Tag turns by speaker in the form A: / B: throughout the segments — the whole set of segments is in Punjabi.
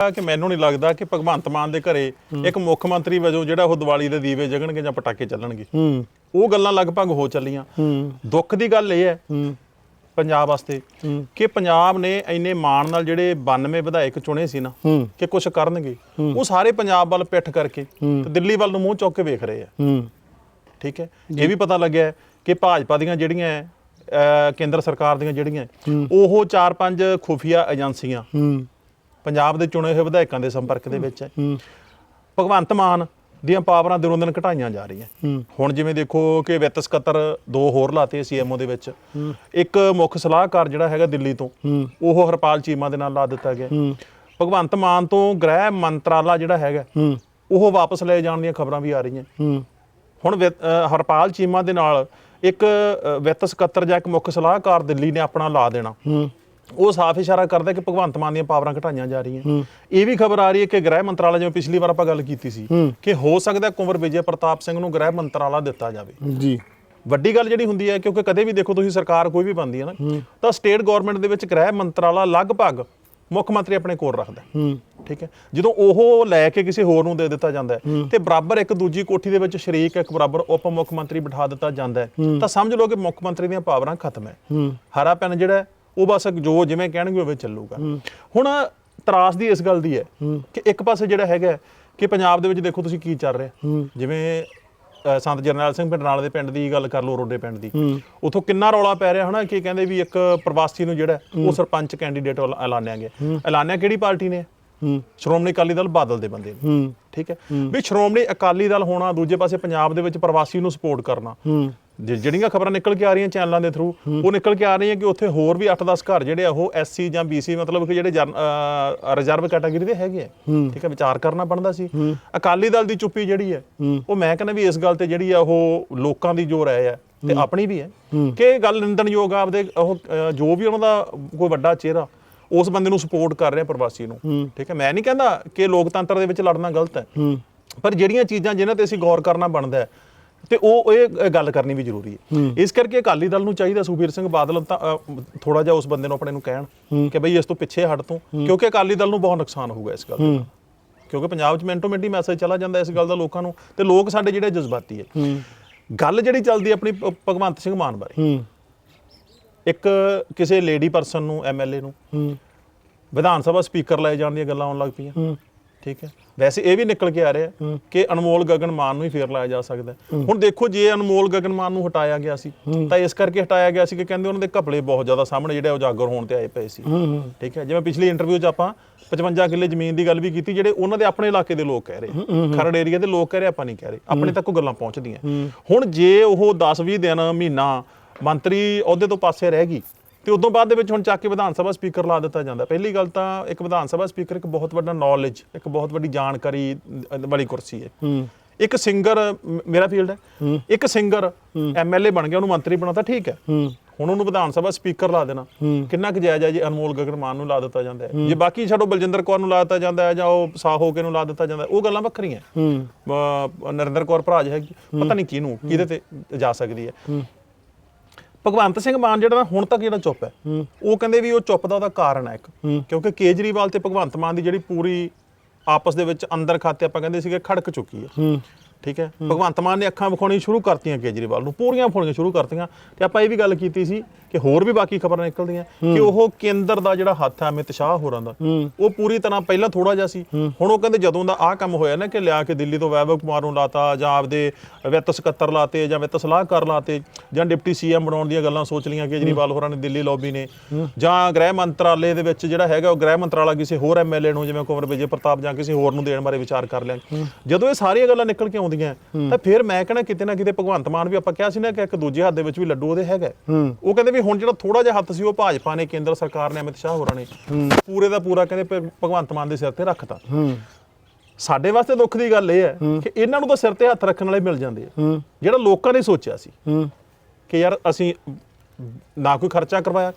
A: ਕਿ ਮੈਨੂੰ ਨਹੀਂ ਲੱਗਦਾ ਕਿ ਭਗਵੰਤ ਮਾਨ ਦੇ ਘਰੇ ਇੱਕ ਮੁੱਖ ਮੰਤਰੀ ਵਜੋਂ ਜਿਹੜਾ ਉਹ ਦੀਵਾਲੀ ਦੇ ਦੀਵੇ ਜਗਣਗੇ ਜਾਂ ਪਟਾਕੇ ਚੱਲਣਗੇ। ਉਹ ਗੱਲਾਂ ਲਗਭਗ ਹੋ ਚੱਲੀਆਂ। ਦੁੱਖ ਦੀ ਗੱਲ ਇਹ ਹੈ ਪੰਜਾਬ ਵਾਸਤੇ। ਕਿ ਪੰਜਾਬ ਨੇ ਇੰਨੇ ਮਾਣ ਨਾਲ ਜਿਹੜੇ 92 ਵਿਧਾਇਕ ਚੁਣੇ ਸੀ ਨਾ ਕਿ ਕੁਝ ਕਰਨਗੇ। ਉਹ ਸਾਰੇ ਪੰਜਾਬ ਵੱਲ ਪਿੱਠ ਕਰਕੇ ਤੇ ਦਿੱਲੀ ਵੱਲ ਨੂੰ ਮੂੰਹ ਚੁੱਕ ਕੇ ਵੇਖ ਰਹੇ ਆ। ਠੀਕ ਹੈ? ਇਹ ਵੀ ਪਤਾ ਲੱਗਿਆ ਕਿ ਭਾਜਪਾ ਦੀਆਂ ਜਿਹੜੀਆਂ ਕੇਂਦਰ ਸਰਕਾਰ ਦੀਆਂ ਜਿਹੜੀਆਂ ਉਹ ਚਾਰ ਪੰਜ ਖੁਫੀਆ ਏਜੰਸੀਆਂ ਪੰਜਾਬ ਦੇ ਚੁਣੇ ਹੋਏ ਵਿਧਾਇਕਾਂ ਦੇ ਸੰਪਰਕ ਦੇ ਵਿੱਚ ਹੈ। ਭਗਵੰਤ ਮਾਨ ਦੀਆਂ ਪਾਵਰਾਂ ਦਿਨੋਂ ਦਿਨ ਘਟਾਈਆਂ ਜਾ ਰਹੀਆਂ। ਹੁਣ ਜਿਵੇਂ ਦੇਖੋ ਕਿ ਵਿੱਤ ਸਕੱਤਰ ਦੋ ਹੋਰ ਲਾਤੇ ਸੀਐਮਓ ਦੇ ਵਿੱਚ। ਇੱਕ ਮੁੱਖ ਸਲਾਹਕਾਰ ਜਿਹੜਾ ਹੈਗਾ ਦਿੱਲੀ ਤੋਂ ਉਹ ਹਰਪਾਲ ਚੀਮਾ ਦੇ ਨਾਲ ਲਾ ਦਿੱਤਾ ਗਿਆ। ਭਗਵੰਤ ਮਾਨ ਤੋਂ ਗ੍ਰਹਿ ਮੰਤਰਾਲਾ ਜਿਹੜਾ ਹੈਗਾ ਉਹ ਵਾਪਸ ਲਏ ਜਾਣ ਦੀਆਂ ਖਬਰਾਂ ਵੀ ਆ ਰਹੀਆਂ। ਹੁਣ ਹਰਪਾਲ ਚੀਮਾ ਦੇ ਨਾਲ ਇੱਕ ਵਿੱਤ ਸਕੱਤਰ ਜਾਂ ਇੱਕ ਮੁੱਖ ਸਲਾਹਕਾਰ ਦਿੱਲੀ ਨੇ ਆਪਣਾ ਲਾ ਦੇਣਾ। ਉਹ ਸਾਫ਼ ਇਸ਼ਾਰਾ ਕਰਦਾ ਕਿ ਭਗਵੰਤ ਮਾਨ ਦੀਆਂ ਪਾਵਰਾਂ ਘਟਾਈਆਂ ਜਾ ਰਹੀਆਂ। ਇਹ ਵੀ ਖਬਰ ਆ ਰਹੀ ਹੈ ਕਿ ਗ੍ਰਹਿ ਮੰਤਰਾਲਾ ਜਿਵੇਂ ਪਿਛਲੀ ਵਾਰ ਆਪਾਂ ਗੱਲ ਕੀਤੀ ਸੀ ਕਿ ਹੋ ਸਕਦਾ ਕੁੰਵਰ ਵਿਜੇ ਪ੍ਰਤਾਪ ਸਿੰਘ ਨੂੰ ਗ੍ਰਹਿ ਮੰਤਰਾਲਾ ਦਿੱਤਾ ਜਾਵੇ।
B: ਜੀ।
A: ਵੱਡੀ ਗੱਲ ਜਿਹੜੀ ਹੁੰਦੀ ਹੈ ਕਿਉਂਕਿ ਕਦੇ ਵੀ ਦੇਖੋ ਤੁਸੀਂ ਸਰਕਾਰ ਕੋਈ ਵੀ ਬਣਦੀ ਹੈ ਨਾ ਤਾਂ ਸਟੇਟ ਗਵਰਨਮੈਂਟ ਦੇ ਵਿੱਚ ਗ੍ਰਹਿ ਮੰਤਰਾਲਾ ਲਗਭਗ ਮੁੱਖ ਮੰਤਰੀ ਆਪਣੇ ਕੋਲ ਰੱਖਦਾ ਠੀਕ ਹੈ? ਜਦੋਂ ਉਹ ਲੈ ਕੇ ਕਿਸੇ ਹੋਰ ਨੂੰ ਦੇ ਦਿੱਤਾ ਜਾਂਦਾ ਹੈ ਤੇ ਬਰਾਬਰ ਇੱਕ ਦੂਜੀ ਕੋਠੀ ਦੇ ਵਿੱਚ ਸ਼ਰੀਕ ਇੱਕ ਬਰਾਬਰ ਉਪ ਮੁੱਖ ਮੰਤਰੀ ਬਿਠਾ ਦਿੱਤਾ ਜਾਂਦਾ ਹੈ ਤਾਂ ਸਮਝ ਲਓ ਕਿ ਮੁੱਖ ਮੰਤਰੀ ਦੀਆਂ ਪਾਵਰਾਂ ਖਤਮ ਹੈ। ਹਰਾ ਪੈਨ ਜਿਹੜਾ ਉਹ ਬਸ ਜੋ ਜਿਵੇਂ ਕਹਿਣਗੇ ਉਵੇਂ ਚੱਲੂਗਾ। ਹੁਣ ਤਰਾਸ ਦੀ ਇਸ ਗੱਲ ਦੀ ਹੈ ਕਿ ਇੱਕ ਪਾਸੇ ਜਿਹੜਾ ਹੈਗਾ ਕਿ ਪੰਜਾਬ ਦੇ ਵਿੱਚ ਦੇਖੋ ਤੁਸੀਂ ਕੀ ਚੱਲ ਰਿਹਾ ਜਿਵੇਂ ਸੰਤ ਜਰਨੈਲ ਸਿੰਘ ਪਿੰਡਰਾਲ ਦੇ ਪਿੰਡ ਦੀ ਗੱਲ ਕਰ ਲਓ ਰੋਡੇ ਪਿੰਡ ਦੀ। ਉਥੋਂ ਕਿੰਨਾ ਰੌਲਾ ਪੈ ਰਿਹਾ ਹਨਾ ਕਿ ਕਹਿੰਦੇ ਵੀ ਇੱਕ ਪ੍ਰਵਾਸੀ ਨੂੰ ਜਿਹੜਾ ਉਹ ਸਰਪੰਚ ਕੈਂਡੀਡੇਟ ਐਲਾਨਿਆ ਗਿਆ। ਐਲਾਨਿਆ ਕਿਹੜੀ ਪਾਰਟੀ ਨੇ? ਸ਼੍ਰੋਮਣੀ ਅਕਾਲੀ ਦਲ ਬਾਦਲ ਦੇ ਬੰਦੇ ਨੇ। ਠੀਕ ਹੈ। ਵੀ ਸ਼੍ਰੋਮਣੀ ਅਕਾਲੀ ਦਲ ਹੋਣਾ ਦੂਜੇ ਪਾਸੇ ਪੰਜਾਬ ਦੇ ਵਿੱਚ ਪ੍ਰਵਾਸੀ ਨੂੰ ਸਪੋਰਟ ਕਰਨਾ। ਜਿ- ਜਿਹੜੀਆਂ ਖਬਰਾਂ ਨਿਕਲ ਕੇ ਆ ਰਹੀਆਂ ਚੈਨਲਾਂ ਦੇ ਥਰੂ ਉਹ ਨਿਕਲ ਕੇ ਆ ਰਹੀਆਂ ਕਿ ਉੱਥੇ ਹੋਰ ਵੀ 8-10 ਘਰ ਜਿਹੜੇ ਆ ਉਹ ਐਸਸੀ ਜਾਂ ਬੀਸੀ ਮਤਲਬ ਕਿ ਜਿਹੜੇ ਰਿਜ਼ਰਵ ਕੈਟਾਗਰੀ ਦੇ ਹੈਗੇ ਆ। ਠੀਕ ਹੈ ਵਿਚਾਰ ਕਰਨਾ ਬਣਦਾ ਸੀ। ਅਕਾਲੀ ਦਲ ਦੀ ਚੁੱਪੀ ਜਿਹੜੀ ਹੈ। ਉਹ ਮੈਂ ਕਹਿੰਦਾ ਵੀ ਇਸ ਗੱਲ ਤੇ ਜਿਹੜੀ ਆ ਉਹ ਲੋਕਾਂ ਦੀ ਜੋ ਰਾਏ ਹੈ ਤੇ ਆਪਣੀ ਵੀ ਹੈ। ਕਿ ਇਹ ਗੱਲ ਨਿੰਦਣਯੋਗ ਆ ਆਪਦੇ ਉਹ ਜੋ ਵੀ ਉਹਨਾਂ ਦਾ ਕੋਈ ਵੱਡਾ ਚਿਹਰਾ ਉਸ ਬੰਦੇ ਨੂੰ ਸਪੋਰਟ ਕਰ ਰਿਹਾ ਪ੍ਰਵਾਸੀ ਨੂੰ। ਠੀਕ ਹੈ ਮੈਂ ਨਹੀਂ ਕਹਿੰਦਾ ਕਿ ਲੋਕਤੰਤਰ ਦੇ ਵਿੱਚ ਲੜਨਾ ਗਲਤ ਹੂੰ। ਪਰ ਜਿਹੜੀਆਂ ਚੀਜ਼ਾਂ ਜਿਨ੍ਹਾਂ ਤੇ ਅਸੀਂ ਗੌਰ ਕਰਨਾ ਬਣਦਾ ਹੈ ਤੇ ਉਹ ਇਹ ਗੱਲ ਕਰਨੀ ਵੀ ਜ਼ਰੂਰੀ ਹੈ। ਇਸ ਕਰਕੇ ਅਕਾਲੀ ਦਲ ਨੂੰ ਚਾਹੀਦਾ ਸੁਖਬੀਰ ਸਿੰਘ ਬਾਦਲ ਤਾਂ ਥੋੜਾ ਜਿਹਾ ਉਸ ਬੰਦੇ ਨੂੰ ਆਪਣੇ ਨੂੰ ਕਹਿਣ ਕਿ ਬਈ ਇਸ ਤੋਂ ਪਿੱਛੇ ਹਟ ਤੂੰ ਕਿਉਂਕਿ ਅਕਾਲੀ ਦਲ ਨੂੰ ਬਹੁਤ ਨੁਕਸਾਨ ਹੋਊਗਾ ਇਸ ਗੱਲ ਦਾ। ਕਿਉਂਕਿ ਪੰਜਾਬ 'ਚ ਮਿੰਟੋ ਮਿੰਟੀ ਮੈਸੇਜ ਚਲਾ ਜਾਂਦਾ ਇਸ ਗੱਲ ਦਾ ਲੋਕਾਂ ਨੂੰ ਤੇ ਲੋਕ ਸਾਡੇ ਜਿਹੜੇ ਜਜ਼ਬਾਤੀ ਹੈ। ਗੱਲ ਜਿਹੜੀ ਚੱਲਦੀ ਆਪਣੀ ਭਗਵੰਤ ਸਿੰਘ ਮਾਨ ਬਾਰੇ। ਇੱਕ ਕਿਸੇ ਲੇਡੀ ਪਰਸਨ ਨੂੰ ਐਮਐਲਏ ਨੂੰ ਵਿਧਾਨ ਸਭਾ ਸਪੀਕਰ ਲੈ ਜਾਣ ਦੀਆਂ ਗੱਲਾਂ ਆਉਣ ਲੱਗ ਪਈਆਂ। ਠੀਕ ਹੈ। ਵੈਸੇ ਇਹ ਵੀ ਨਿਕਲ ਕੇ ਆ ਰਿਹਾ ਕਿ ਅਨਮੋਲ ਗਗਨ ਮਾਨ ਨੂੰ ਹੀ ਫੇਰ ਲਾਇਆ ਜਾ ਸਕਦਾ। ਹੁਣ ਦੇਖੋ ਜੇ ਅਨਮੋਲ ਗਗਨ ਮਾਨ ਨੂੰ ਹਟਾਇਆ ਗਿਆ ਸੀ ਤਾਂ ਇਸ ਕਰਕੇ ਹਟਾਇਆ ਗਿਆ ਸੀ ਕਿ ਕਹਿੰਦੇ ਉਹਨਾਂ ਦੇ ਘਪਲੇ ਬਹੁਤ ਜ਼ਿਆਦਾ ਸਾਹਮਣੇ ਜਿਹੜੇ ਉਜਾਗਰ ਹੋਣ ਤੇ ਆਏ ਪਏ ਸੀ। ਠੀਕ ਹੈ ਜਿਵੇਂ ਪਿਛਲੀ ਇੰਟਰਵਿਊ 'ਚ ਆਪਾਂ 55 ਕਿੱਲੇ ਜ਼ਮੀਨ ਦੀ ਗੱਲ ਵੀ ਕੀਤੀ ਜਿਹੜੇ ਉਹਨਾਂ ਦੇ ਆਪਣੇ ਇਲਾਕੇ ਦੇ ਲੋਕ ਕਹਿ ਰਹੇ। ਖਰੜ ਏਰੀਆ ਦੇ ਲੋਕ ਕਹਿ ਰਹੇ ਆਪਾਂ ਨਹੀਂ ਕਹਿ ਰਹੇ। ਆਪਣੇ ਤੱਕ ਉਹ ਗੱਲਾਂ ਪਹੁੰਚਦੀਆਂ। ਹੁਣ ਜੇ ਉਹ 10-20 ਦਿਨ ਮਹੀਨਾ ਮੰਤਰੀ ਅਹੁਦੇ ਤੋਂ ਪਾਸੇ ਰਹਿ ਗਈ ਤੇ ਉਦੋਂ ਬਾਅਦ ਦੇ ਵਿੱਚ ਹੁਣ ਚੱਕ ਕੇ ਵਿਧਾਨ ਸਭਾ ਸਪੀਕਰ ਲਾ ਦਿੱਤਾ ਜਾਂਦਾ। ਪਹਿਲੀ ਗੱਲ ਤਾਂ ਇੱਕ ਵਿਧਾਨ ਸਭਾ ਸਪੀਕਰ ਇੱਕ ਬਹੁਤ ਵੱਡਾ ਨੌਲੇਜ ਇੱਕ ਬਹੁਤ ਵੱਡੀ ਜਾਣਕਾਰੀ ਵਾਲੀ ਕੁਰਸੀ ਹੈ।
B: ਹੂੰ।
A: ਇੱਕ ਸਿੰਗਰ ਮੇਰਾ ਫੀਲਡ ਹੈ। ਇੱਕ ਸਿੰਗਰ ਐਮਐਲਏ ਬਣ ਗਿਆ ਉਹਨੂੰ ਮੰਤਰੀ ਬਣਾਤਾ ਠੀਕ ਹੈ।
B: ਹੂੰ।
A: ਹੁਣ ਉਹਨੂੰ ਵਿਧਾਨ ਸਭਾ ਸਪੀਕਰ ਲਾ ਦੇਣਾ। ਕਿੰਨਾ ਕੁ ਜਾਇਜ਼ ਹੈ ਜੀ? ਅਨਮੋਲ ਗਗਨ ਮਾਨ ਨੂੰ ਲਾ ਦਿੱਤਾ ਜਾਂਦਾ ਹੈ। ਜੇ ਬਾਕੀ ਛੱਡੋ ਬਲਜਿੰਦਰ ਕੌਰ ਨੂੰ ਲਾ ਦਿੱਤਾ ਜਾਂਦਾ ਹੈ ਜਾਂ ਉਹ ਸਾਹੋ ਕੇ ਨੂੰ ਲਾ ਦਿੱਤਾ ਜਾਂਦਾ ਹੈ, ਉਹ ਗੱਲਾਂ ਵੱਖਰੀਆਂ।
B: ਹੂੰ।
A: ਨਰਿੰਦਰ ਕੌਰ ਭਰਾਜ ਹੈਗੀ ਪਤਾ ਨਹੀਂ ਕਿਹਨੂੰ ਕਿਹਦੇ ਤੇ ਜਾ ਸਕਦੀ ਹੈ। ਭਗਵੰਤ ਸਿੰਘ ਮਾਨ ਜਿਹੜਾ ਨਾ ਹੁਣ ਤੱਕ ਜਿਹੜਾ ਚੁੱਪ ਹੈ ਉਹ ਕਹਿੰਦੇ ਵੀ ਉਹ ਚੁੱਪ ਦਾ ਉਹਦਾ ਕਾਰਨ ਹੈ ਇੱਕ। ਕਿਉਂਕਿ ਕੇਜਰੀਵਾਲ ਤੇ ਭਗਵੰਤ ਮਾਨ ਦੀ ਜਿਹੜੀ ਪੂਰੀ ਆਪਸ ਦੇ ਵਿੱਚ ਅੰਦਰ ਖਾਤੇ ਆਪਾਂ ਕਹਿੰਦੇ ਸੀਗੇ ਖੜਕ ਚੁੱਕੀ ਹੈ।
B: ਹੂੰ।
A: ਠੀਕ ਹੈ? ਭਗਵੰਤ ਮਾਨ ਨੇ ਅੱਖਾਂ ਵਿਖਾਉਣੀ ਸ਼ੁਰੂ ਕਰਤੀਆਂ ਕੇਜਰੀਵਾਲ ਨੂੰ ਪੂਰੀਆਂ ਫੋੜੀਆਂ ਸ਼ੁਰੂ ਕਰਤੀਆਂ। ਤੇ ਆਪਾਂ ਇਹ ਵੀ ਗੱਲ ਕੀਤੀ ਸੀ ਕਿ ਹੋਰ ਵੀ ਬਾਕੀ ਖਬਰਾਂ ਨਿਕਲਦੀਆਂ ਕਿ ਉਹ ਕੇਂਦਰ ਦਾ ਜਿਹੜਾ ਹੱਥ ਹੈ ਅਮਿਤ ਸ਼ਾਹ ਹੋਰਾਂ ਦਾ ਉਹ ਪੂਰੀ ਤਰ੍ਹਾਂ ਪਹਿਲਾਂ ਥੋੜਾ ਜਿਹਾ ਸੀ। ਹੁਣ ਉਹ ਕਹਿੰਦੇ ਜਦੋਂ ਦਾ ਆਹ ਕੰਮ ਹੋਇਆ ਨਾ ਕਿ ਲਿਆ ਕੇ ਦਿੱਲੀ ਤੋਂ ਵੈਭਵ ਕੁਮਾਰ ਨੂੰ ਲਾਤਾ ਜਾਂ ਆਪਦੇ ਵਿੱਤ ਸਕੱਤਰ ਲਾਤੇ ਜਾਂ ਵਿੱਤ ਸਲਾਹਕਾਰ ਲਾਤੇ ਜਾਂ ਡਿਪਟੀ ਸੀਐਮ ਬਣਾਉਣ ਦੀਆਂ ਗੱਲਾਂ ਸੋਚ ਲੀਆਂ ਕੇਜਰੀਵਾਲ ਹੋਰਾਂ ਨੇ ਦਿੱਲੀ ਲੌਬੀ ਨੇ। ਜਾਂ ਗ੍ਰਹਿ ਮੰਤਰਾਲੇ ਦੇ ਵਿੱਚ ਜਿਹੜਾ ਹੈਗਾ ਉਹ ਗ੍ਰਹਿ ਮੰਤਰਾਲਾ ਕਿਸੇ ਹੋਰ ਐਮਐਲਏ ਨੂੰ ਜਿਵੇਂ ਕੁੰਵਰ ਵਿਜੇ ਪ੍ਰਤਾਪ ਜਾਂ ਕਿਸੇ ਹੋਰ ਨੂੰ ਦੇਣ ਬਾਰੇ ਵਿਚਾਰ ਕਰ ਲਿਆ ਜਦੋਂ ਇਹ ਸਾਰੀਆਂ ਗੱਲਾਂ ਨਿਕਲ ਕੇ ਆਉਂਦੀਆਂ। ਤਾਂ ਫਿਰ ਮੈਂ ਕਹਿੰਦਾ ਕਿਤੇ ਨਾ ਕਿਤੇ ਭਗਵੰਤ ਮਾਨ ਵੀ ਆਪਾਂ ਕਿਹਾ ਸੀ ਨਾ ਕਿ ਇੱਕ ਦੂਜੇ ਹੱਥ ਦੇ ਵਿੱਚ ਵੀ ਲੱਡੂ ਉਹਦੇ ਹੈਗਾ। ਉਹ ਕਹਿੰਦੇ ਵੀ ਹੁਣ ਜਿਹੜਾ ਥੋੜਾ ਜਿਹਾ ਹੱਥ ਸੀ ਉਹ ਭਾਜਪਾ ਨੇ ਕੇਂਦਰ ਸਰਕਾਰ ਨੇ ਅਮਿਤ ਸ਼ਾਹ ਹੋਰਾਂ ਨੇ। ਪੂਰੇ ਦਾ ਪੂਰਾ ਕਹਿੰਦੇ ਭਗਵੰਤ ਮਾਨ ਦੇ ਸਿਰ ਤੇ ਰੱਖਤਾ। ਸਾਡੇ ਵਾਸਤੇ ਦੁੱਖ ਦੀ ਗੱਲ ਇਹ ਹੈ ਕਿ ਇਹਨਾਂ ਨੂੰ ਤਾਂ ਸਿਰ ਤੇ ਹੱਥ ਰੱਖਣ ਵਾਲੇ ਮਿਲ ਜਾਂਦੇ ਆ। ਜਿਹੜਾ ਲੋਕਾਂ ਨੇ ਸੋਚਿਆ ਸੀ ਕਿ ਯਾਰ ਅਸੀਂ ਨਾ ਕੋਈ ਖਰਚਾ ਕਰਵਾਇਆ।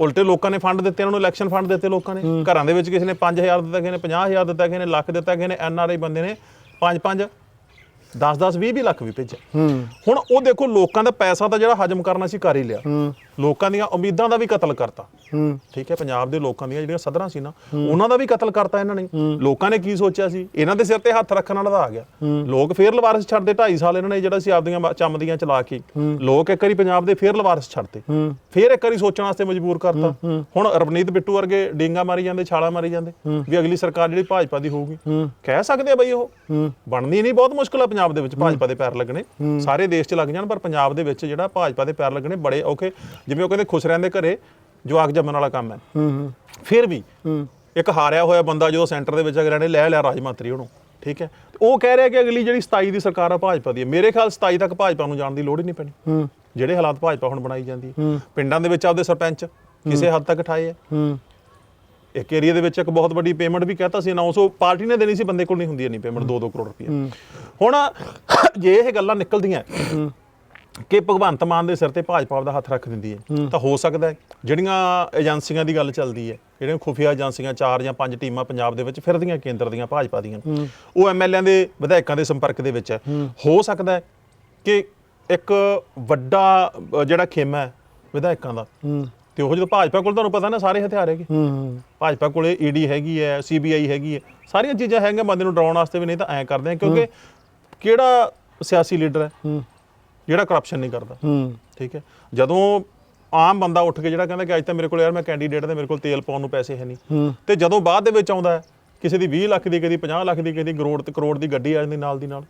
A: ਉਲਟੇ ਲੋਕਾਂ ਨੇ ਫੰਡ ਦਿੱਤੇ ਉਹਨਾਂ ਨੂੰ ਇਲੈਕਸ਼ਨ ਫੰਡ ਦਿੱਤੇ ਲੋਕਾਂ ਨੇ। ਘਰਾਂ ਦੇ ਵਿੱਚ ਕਿਸੇ ਨੇ 5000 ਦਿੱਤਾ ਕਿਸੇ ਨੇ 50000 ਦਿੱਤਾ ਕਿਸੇ ਨੇ ਲੱਖ ਦਿੱਤਾ ਕਿਸੇ ਨੇ ਐਨਆਰਆਈ ਬੰਦੇ ਨੇ। 5 5 10 10 20 20 ਲੱਖ ਵੀ ਭੇਜਿਆ।
B: ਹੂੰ।
A: ਹੁਣ ਉਹ ਦੇਖੋ ਲੋਕਾਂ ਦਾ ਪੈਸਾ ਤਾਂ ਜਿਹੜਾ ਹਜਮ ਕਰਨਾ ਸੀ ਕਰ ਹੀ ਲਿਆ।
B: ਹੂੰ।
A: ਲੋਕਾਂ ਦੀਆਂ ਉਮੀਦਾਂ ਦਾ ਵੀ ਕਤਲ ਕਰਤਾ।
B: ਹੂੰ।
A: ਠੀਕ ਹੈ ਪੰਜਾਬ ਦੇ ਲੋਕਾਂ ਦੀਆਂ ਜਿਹੜੀਆਂ ਸਦਰਾਂ ਸੀ ਨਾ ਉਹਨਾਂ ਦਾ ਵੀ ਕਤਲ ਕਰਤਾ ਇਹਨਾਂ ਨੇ। ਲੋਕਾਂ ਨੇ ਕੀ ਸੋਚਿਆ ਸੀ? ਇਹਨਾਂ ਦੇ ਸਿਰ ਤੇ ਹੱਥ ਰੱਖਣ ਵਾਲਾ ਆ ਗਿਆ। ਲੋਕ ਫੇਰ ਲਵਾਰਸ ਛੱਡਦੇ 2.5 ਸਾਲ ਇਹਨਾਂ ਨੇ ਜਿਹੜਾ ਸੀ ਆਪਦੀਆਂ ਚੰਮਦੀਆਂ ਚਲਾ ਕੇ। ਲੋਕ ਇੱਕ ਵਾਰੀ ਪੰਜਾਬ ਦੇ ਫੇਰ ਲਵਾਰਸ ਛੱਡਦੇ ਫੇਰ ਇੱਕ ਵਾਰੀ ਸੋਚਣ ਵਾਸਤੇ ਮਜਬੂਰ ਕਰਤਾ। ਹੁਣ ਰਵਨੀਤ ਬਿੱਟੂ ਵਰਗੇ ਡੇਂਗਾ ਮਾਰੀ ਜਾਂਦੇ ਛਾਲਾ ਮਾਰੀ ਜਾਂਦੇ। ਵੀ ਅਗਲੀ ਸਰਕਾਰ ਜਿਹੜੀ ਭਾਜਪਾ ਦੀ ਹੋਊਗੀ। ਕਹਿ ਸਕਦੇ ਆ ਬਈ ਉਹ। ਬਣਨੀ ਨਹੀਂ ਬਹੁਤ ਮੁਸ਼ਕਲ ਆ ਪੰਜਾਬ ਦੇ ਵਿੱਚ ਭਾਜਪਾ ਦੇ ਪੈਰ ਲੱਗਣੇ। ਸਾਰੇ ਦੇਸ਼ 'ਚ ਲੱਗ ਜਾਣ ਪਰ ਪੰਜਾਬ ਦੇ ਵਿੱਚ ਜਿਹੜਾ ਭਾਜਪਾ ਦੇ ਪੈਰ ਲੱਗਣੇ ਬੜੇ ਔਖੇ। ਜਿਵੇਂ ਉਹ ਕਹਿੰਦੇ ਖੁਸ਼ ਰਹਿੰਦੇ ਘਰੇ ਜਵਾਕ ਜੰਮਣ ਵਾਲਾ ਕੰਮ ਹੈ।
B: ਹੂੰ
A: ਫਿਰ ਵੀ ਇੱਕ ਹਾਰਿਆ ਹੋਇਆ ਬੰਦਾ ਜਦੋਂ ਸੈਂਟਰ ਦੇ ਵਿੱਚ ਅਗਲੇ ਨੇ ਲੈ ਲਿਆ ਰਾਜ ਮੰਤਰੀ ਉਹਨੂੰ ਠੀਕ ਹੈ। ਉਹ ਕਹਿ ਰਿਹਾ ਕਿ ਅਗਲੀ ਜਿਹੜੀ 27 ਦੀ ਸਰਕਾਰ ਆ ਭਾਜਪਾ ਦੀ ਹੈ। ਮੇਰੇ ਖਿਆਲ 27 ਤੱਕ ਭਾਜਪਾ ਨੂੰ ਜਾਣ ਦੀ ਲੋੜ ਹੀ ਨਹੀਂ ਪੈਣੀ।
B: ਹੂੰ।
A: ਜਿਹੜੇ ਹਾਲਾਤ ਭਾਜਪਾ ਹੁਣ ਬਣਾਈ ਜਾਂਦੀ ਹੈ। ਪਿੰਡਾਂ ਦੇ ਵਿੱਚ ਆਪਦੇ ਸਰਪੰਚ ਕਿਸੇ ਹੱਦ ਤੱਕ ਠਾਏ ਹੈ।
B: ਹੂੰ।
A: ਇੱਕ ਏਰੀਆ ਦੇ ਵਿੱਚ ਇੱਕ ਬਹੁਤ ਵੱਡੀ ਪੇਮੈਂਟ ਵੀ ਕਹਤਾ ਸੀ 900 ਪਾਰਟੀ ਨੇ ਦੇਣੀ ਸੀ ਬੰਦੇ ਕੋਲ ਨਹੀਂ ਹੁੰਦੀ ਇੰਨੀ ਪੇਮੈਂਟ 2-2 ਕਰੋੜ ਰੁਪਏ ਹੁਣ ਜੇ ਇਹ ਗੱਲਾਂ ਨਿਕਲਦੀਆਂ ਕਿ ਭਗਵੰਤ ਮਾਨ ਦੇ ਸਿਰ ਤੇ ਭਾਜਪਾ ਦਾ ਹੱਥ ਰੱਖ ਦਿੰਦੀ ਹੈ। ਤਾਂ ਹੋ ਸਕਦਾ ਹੈ ਜਿਹੜੀਆਂ ਏਜੰਸੀਆਂ ਦੀ ਗੱਲ ਚੱਲਦੀ ਹੈ ਜਿਹੜੀਆਂ ਖੁਫੀਆ ਏਜੰਸੀਆਂ ਚਾਰ ਜਾਂ ਪੰਜ ਟੀਮਾਂ ਪੰਜਾਬ ਦੇ ਵਿੱਚ ਫਿਰਦੀਆਂ ਕੇਂਦਰ ਦੀਆਂ ਭਾਜਪਾ ਦੀਆਂ ਉਹ ਐਮਐਲਏਆਂ ਦੇ ਵਿਧਾਇਕਾਂ ਦੇ ਸੰਪਰਕ ਦੇ ਵਿੱਚ ਹੈ। ਹੋ। ਸਕਦਾ ਹੈ ਕਿ ਇੱਕ ਵੱਡਾ ਜਿਹੜਾ ਖੇਮਾ ਹੈ ਵਿਧਾਇਕਾਂ ਦਾ ਤੇ ਉਹ ਜਦੋਂ ਭਾਜਪਾ ਕੋਲ ਤੁਹਾਨੂੰ ਪਤਾ ਨਾ ਸਾਰੇ ਹਥਿਆਰ ਹੈਗੇ।
B: ਹੂੰ
A: ਭਾਜਪਾ ਕੋਲੇ ਈਡੀ ਹੈਗੀ ਹੈ ਸੀਬੀਆਈ ਹੈਗੀ ਹੈ ਸਾਰੀਆਂ ਚੀਜ਼ਾਂ ਹੈਗੀਆਂ ਬੰਦੇ ਨੂੰ ਡਰਾਉਣ ਵਾਸਤੇ ਵੀ ਨਹੀਂ ਤਾਂ ਐਂ ਕਰਦੇ ਆ ਕਿਉਂਕਿ ਕਿਹੜਾ ਸਿਆਸੀ ਲੀਡਰ ਹੂੰ। ਜਿਹੜਾ ਕਰਪਸ਼ਨ ਨਹੀਂ ਕਰਦਾ।
B: ਹੂੰ।
A: ਠੀਕ ਹੈ? ਜਦੋਂ ਆਮ ਬੰਦਾ ਉੱਠ ਕੇ ਜਿਹੜਾ ਕਹਿੰਦਾ ਕਿ ਅੱਜ ਤਾਂ ਮੇਰੇ ਕੋਲ ਯਾਰ ਮੈਂ ਕੈਂਡੀਡੇਟ ਤੇ ਮੇਰੇ ਕੋਲ ਤੇਲ ਪਾਉਣ ਨੂੰ ਪੈਸੇ ਹੈ ਨਹੀਂ। ਤੇ ਜਦੋਂ ਬਾਅਦ ਦੇ ਵਿੱਚ ਆਉਂਦਾ ਹੈ, ਕਿਸੇ ਦੀ 20 ਲੱਖ ਦੀ ਕਦੀ 50 ਲੱਖ ਦੀ ਕਦੀ ਕਰੋੜ ਤੇ ਕਰੋੜ ਦੀ ਗੱਡੀ ਆ ਜਾਂਦੀ ਨਾਲ ਦੀ ਨਾਲ।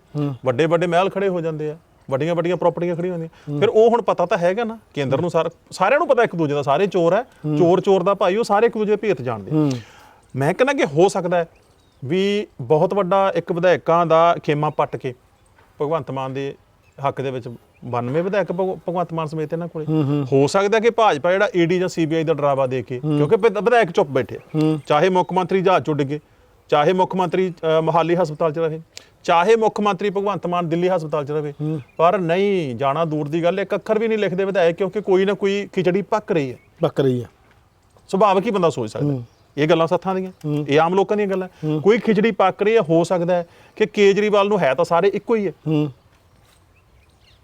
A: ਵੱਡੇ ਵੱਡੇ ਮਹਿਲ ਖੜੇ ਹੋ ਜਾਂਦੇ ਆ ਵੱਡੀਆਂ ਵੱਡੀਆਂ ਪ੍ਰਾਪਰਟੀਆਂ ਖੜੀਆਂ ਹੁੰਦੀਆਂ। ਫਿਰ ਉਹ ਹੁਣ ਪਤਾ ਤਾਂ ਹੈਗਾ ਨਾ ਕੇਂਦਰ ਨੂੰ ਸਾਰ ਸਾਰਿਆਂ ਨੂੰ ਪਤਾ ਇੱਕ ਦੂਜੇ ਦਾ ਸਾਰੇ ਚੋਰ ਹੈ ਚੋਰ ਚੋਰ ਦਾ ਭਾਈ ਉਹ ਸਾਰੇ ਇੱਕ ਦੂਜੇ ਦੇ ਭੇਤ ਜਾਣਦੇ ਮੈਂ ਕਹਿੰਦਾ ਕਿ ਹੋ ਸਕਦਾ ਹੈ ਵੀ ਬਹੁਤ ਵੱਡਾ ਇੱਕ ਵਿਧਾਇਕਾਂ ਦਾ ਖੇਮਾ ਪੱਟ ਕੇ ਭਗਵੰਤ ਮਾਨ ਦੇ ਹੱਕ ਦੇ ਵਿੱਚ 92 ਵਿਧਾਇਕ ਭਗ- ਭਗਵੰਤ ਮਾਨ ਸਮੇਤ ਇਹਨਾਂ ਕੋਲੇ। ਹੋ ਸਕਦਾ ਕਿ ਭਾਜਪਾ ਜਿਹੜਾ ਈਡੀ ਜਾਂ ਸੀਬੀਆਈ ਦਾ ਡਰਾਵਾ ਦੇ ਕੇ ਕਿਉਂਕਿ ਵਿਧ- ਵਿਧਾਇਕ ਚੁੱਪ ਬੈਠੇ। ਚਾਹੇ ਮੁੱਖ ਮੰਤਰੀ ਜਹਾਜ਼ 'ਚ ਉੱਡ ਗਏ ਚਾਹੇ ਮੁੱਖ ਮੰਤਰੀ ਅ, ਮੋਹਾਲੀ ਹਸਪਤਾਲ 'ਚ ਰਹੇ ਚਾਹੇ ਮੁੱਖ ਮੰਤਰੀ ਭਗਵੰਤ ਮਾਨ ਦਿੱਲੀ ਹਸਪਤਾਲ 'ਚ ਰਹੇ ਪਰ ਨਹੀਂ ਜਾਣਾ ਦੂਰ ਦੀ ਗੱਲ ਹੈ, ਇੱਕ ਅੱਖਰ ਵੀ ਨਹੀਂ ਲਿਖਦੇ ਵਿਧਾਇਕ ਕਿਉਂਕਿ ਕੋਈ ਨਾ ਕੋਈ ਖਿਚੜੀ ਪੱਕ ਰਹੀ ਹੈ।
B: ਬੱਕਰੀ ਆ
A: ਸੁਭਾਵਿਕ ਹੀ ਬੰਦਾ ਸੋਚ ਸਕਦਾ ਹੈ। ਇਹ ਗੱਲਾਂ ਸੱਥਾਂ ਦੀਆਂ। ਇਹ ਆਮ ਲੋਕਾਂ ਦੀਆਂ ਗੱਲਾਂ। ਹੈ। ਕੋਈ ਖਿਚੜੀ ਪੱਕ ਰਹੀ ਹੈ ਹੋ ਸਕਦਾ ਹੈ ਕਿ ਕੇਜਰੀਵਾਲ ਨੂੰ ਹੈ ਤਾਂ ਸਾਰੇ ਇੱਕੋ ਹੀ ਹੈ।
B: ਹੂੰ।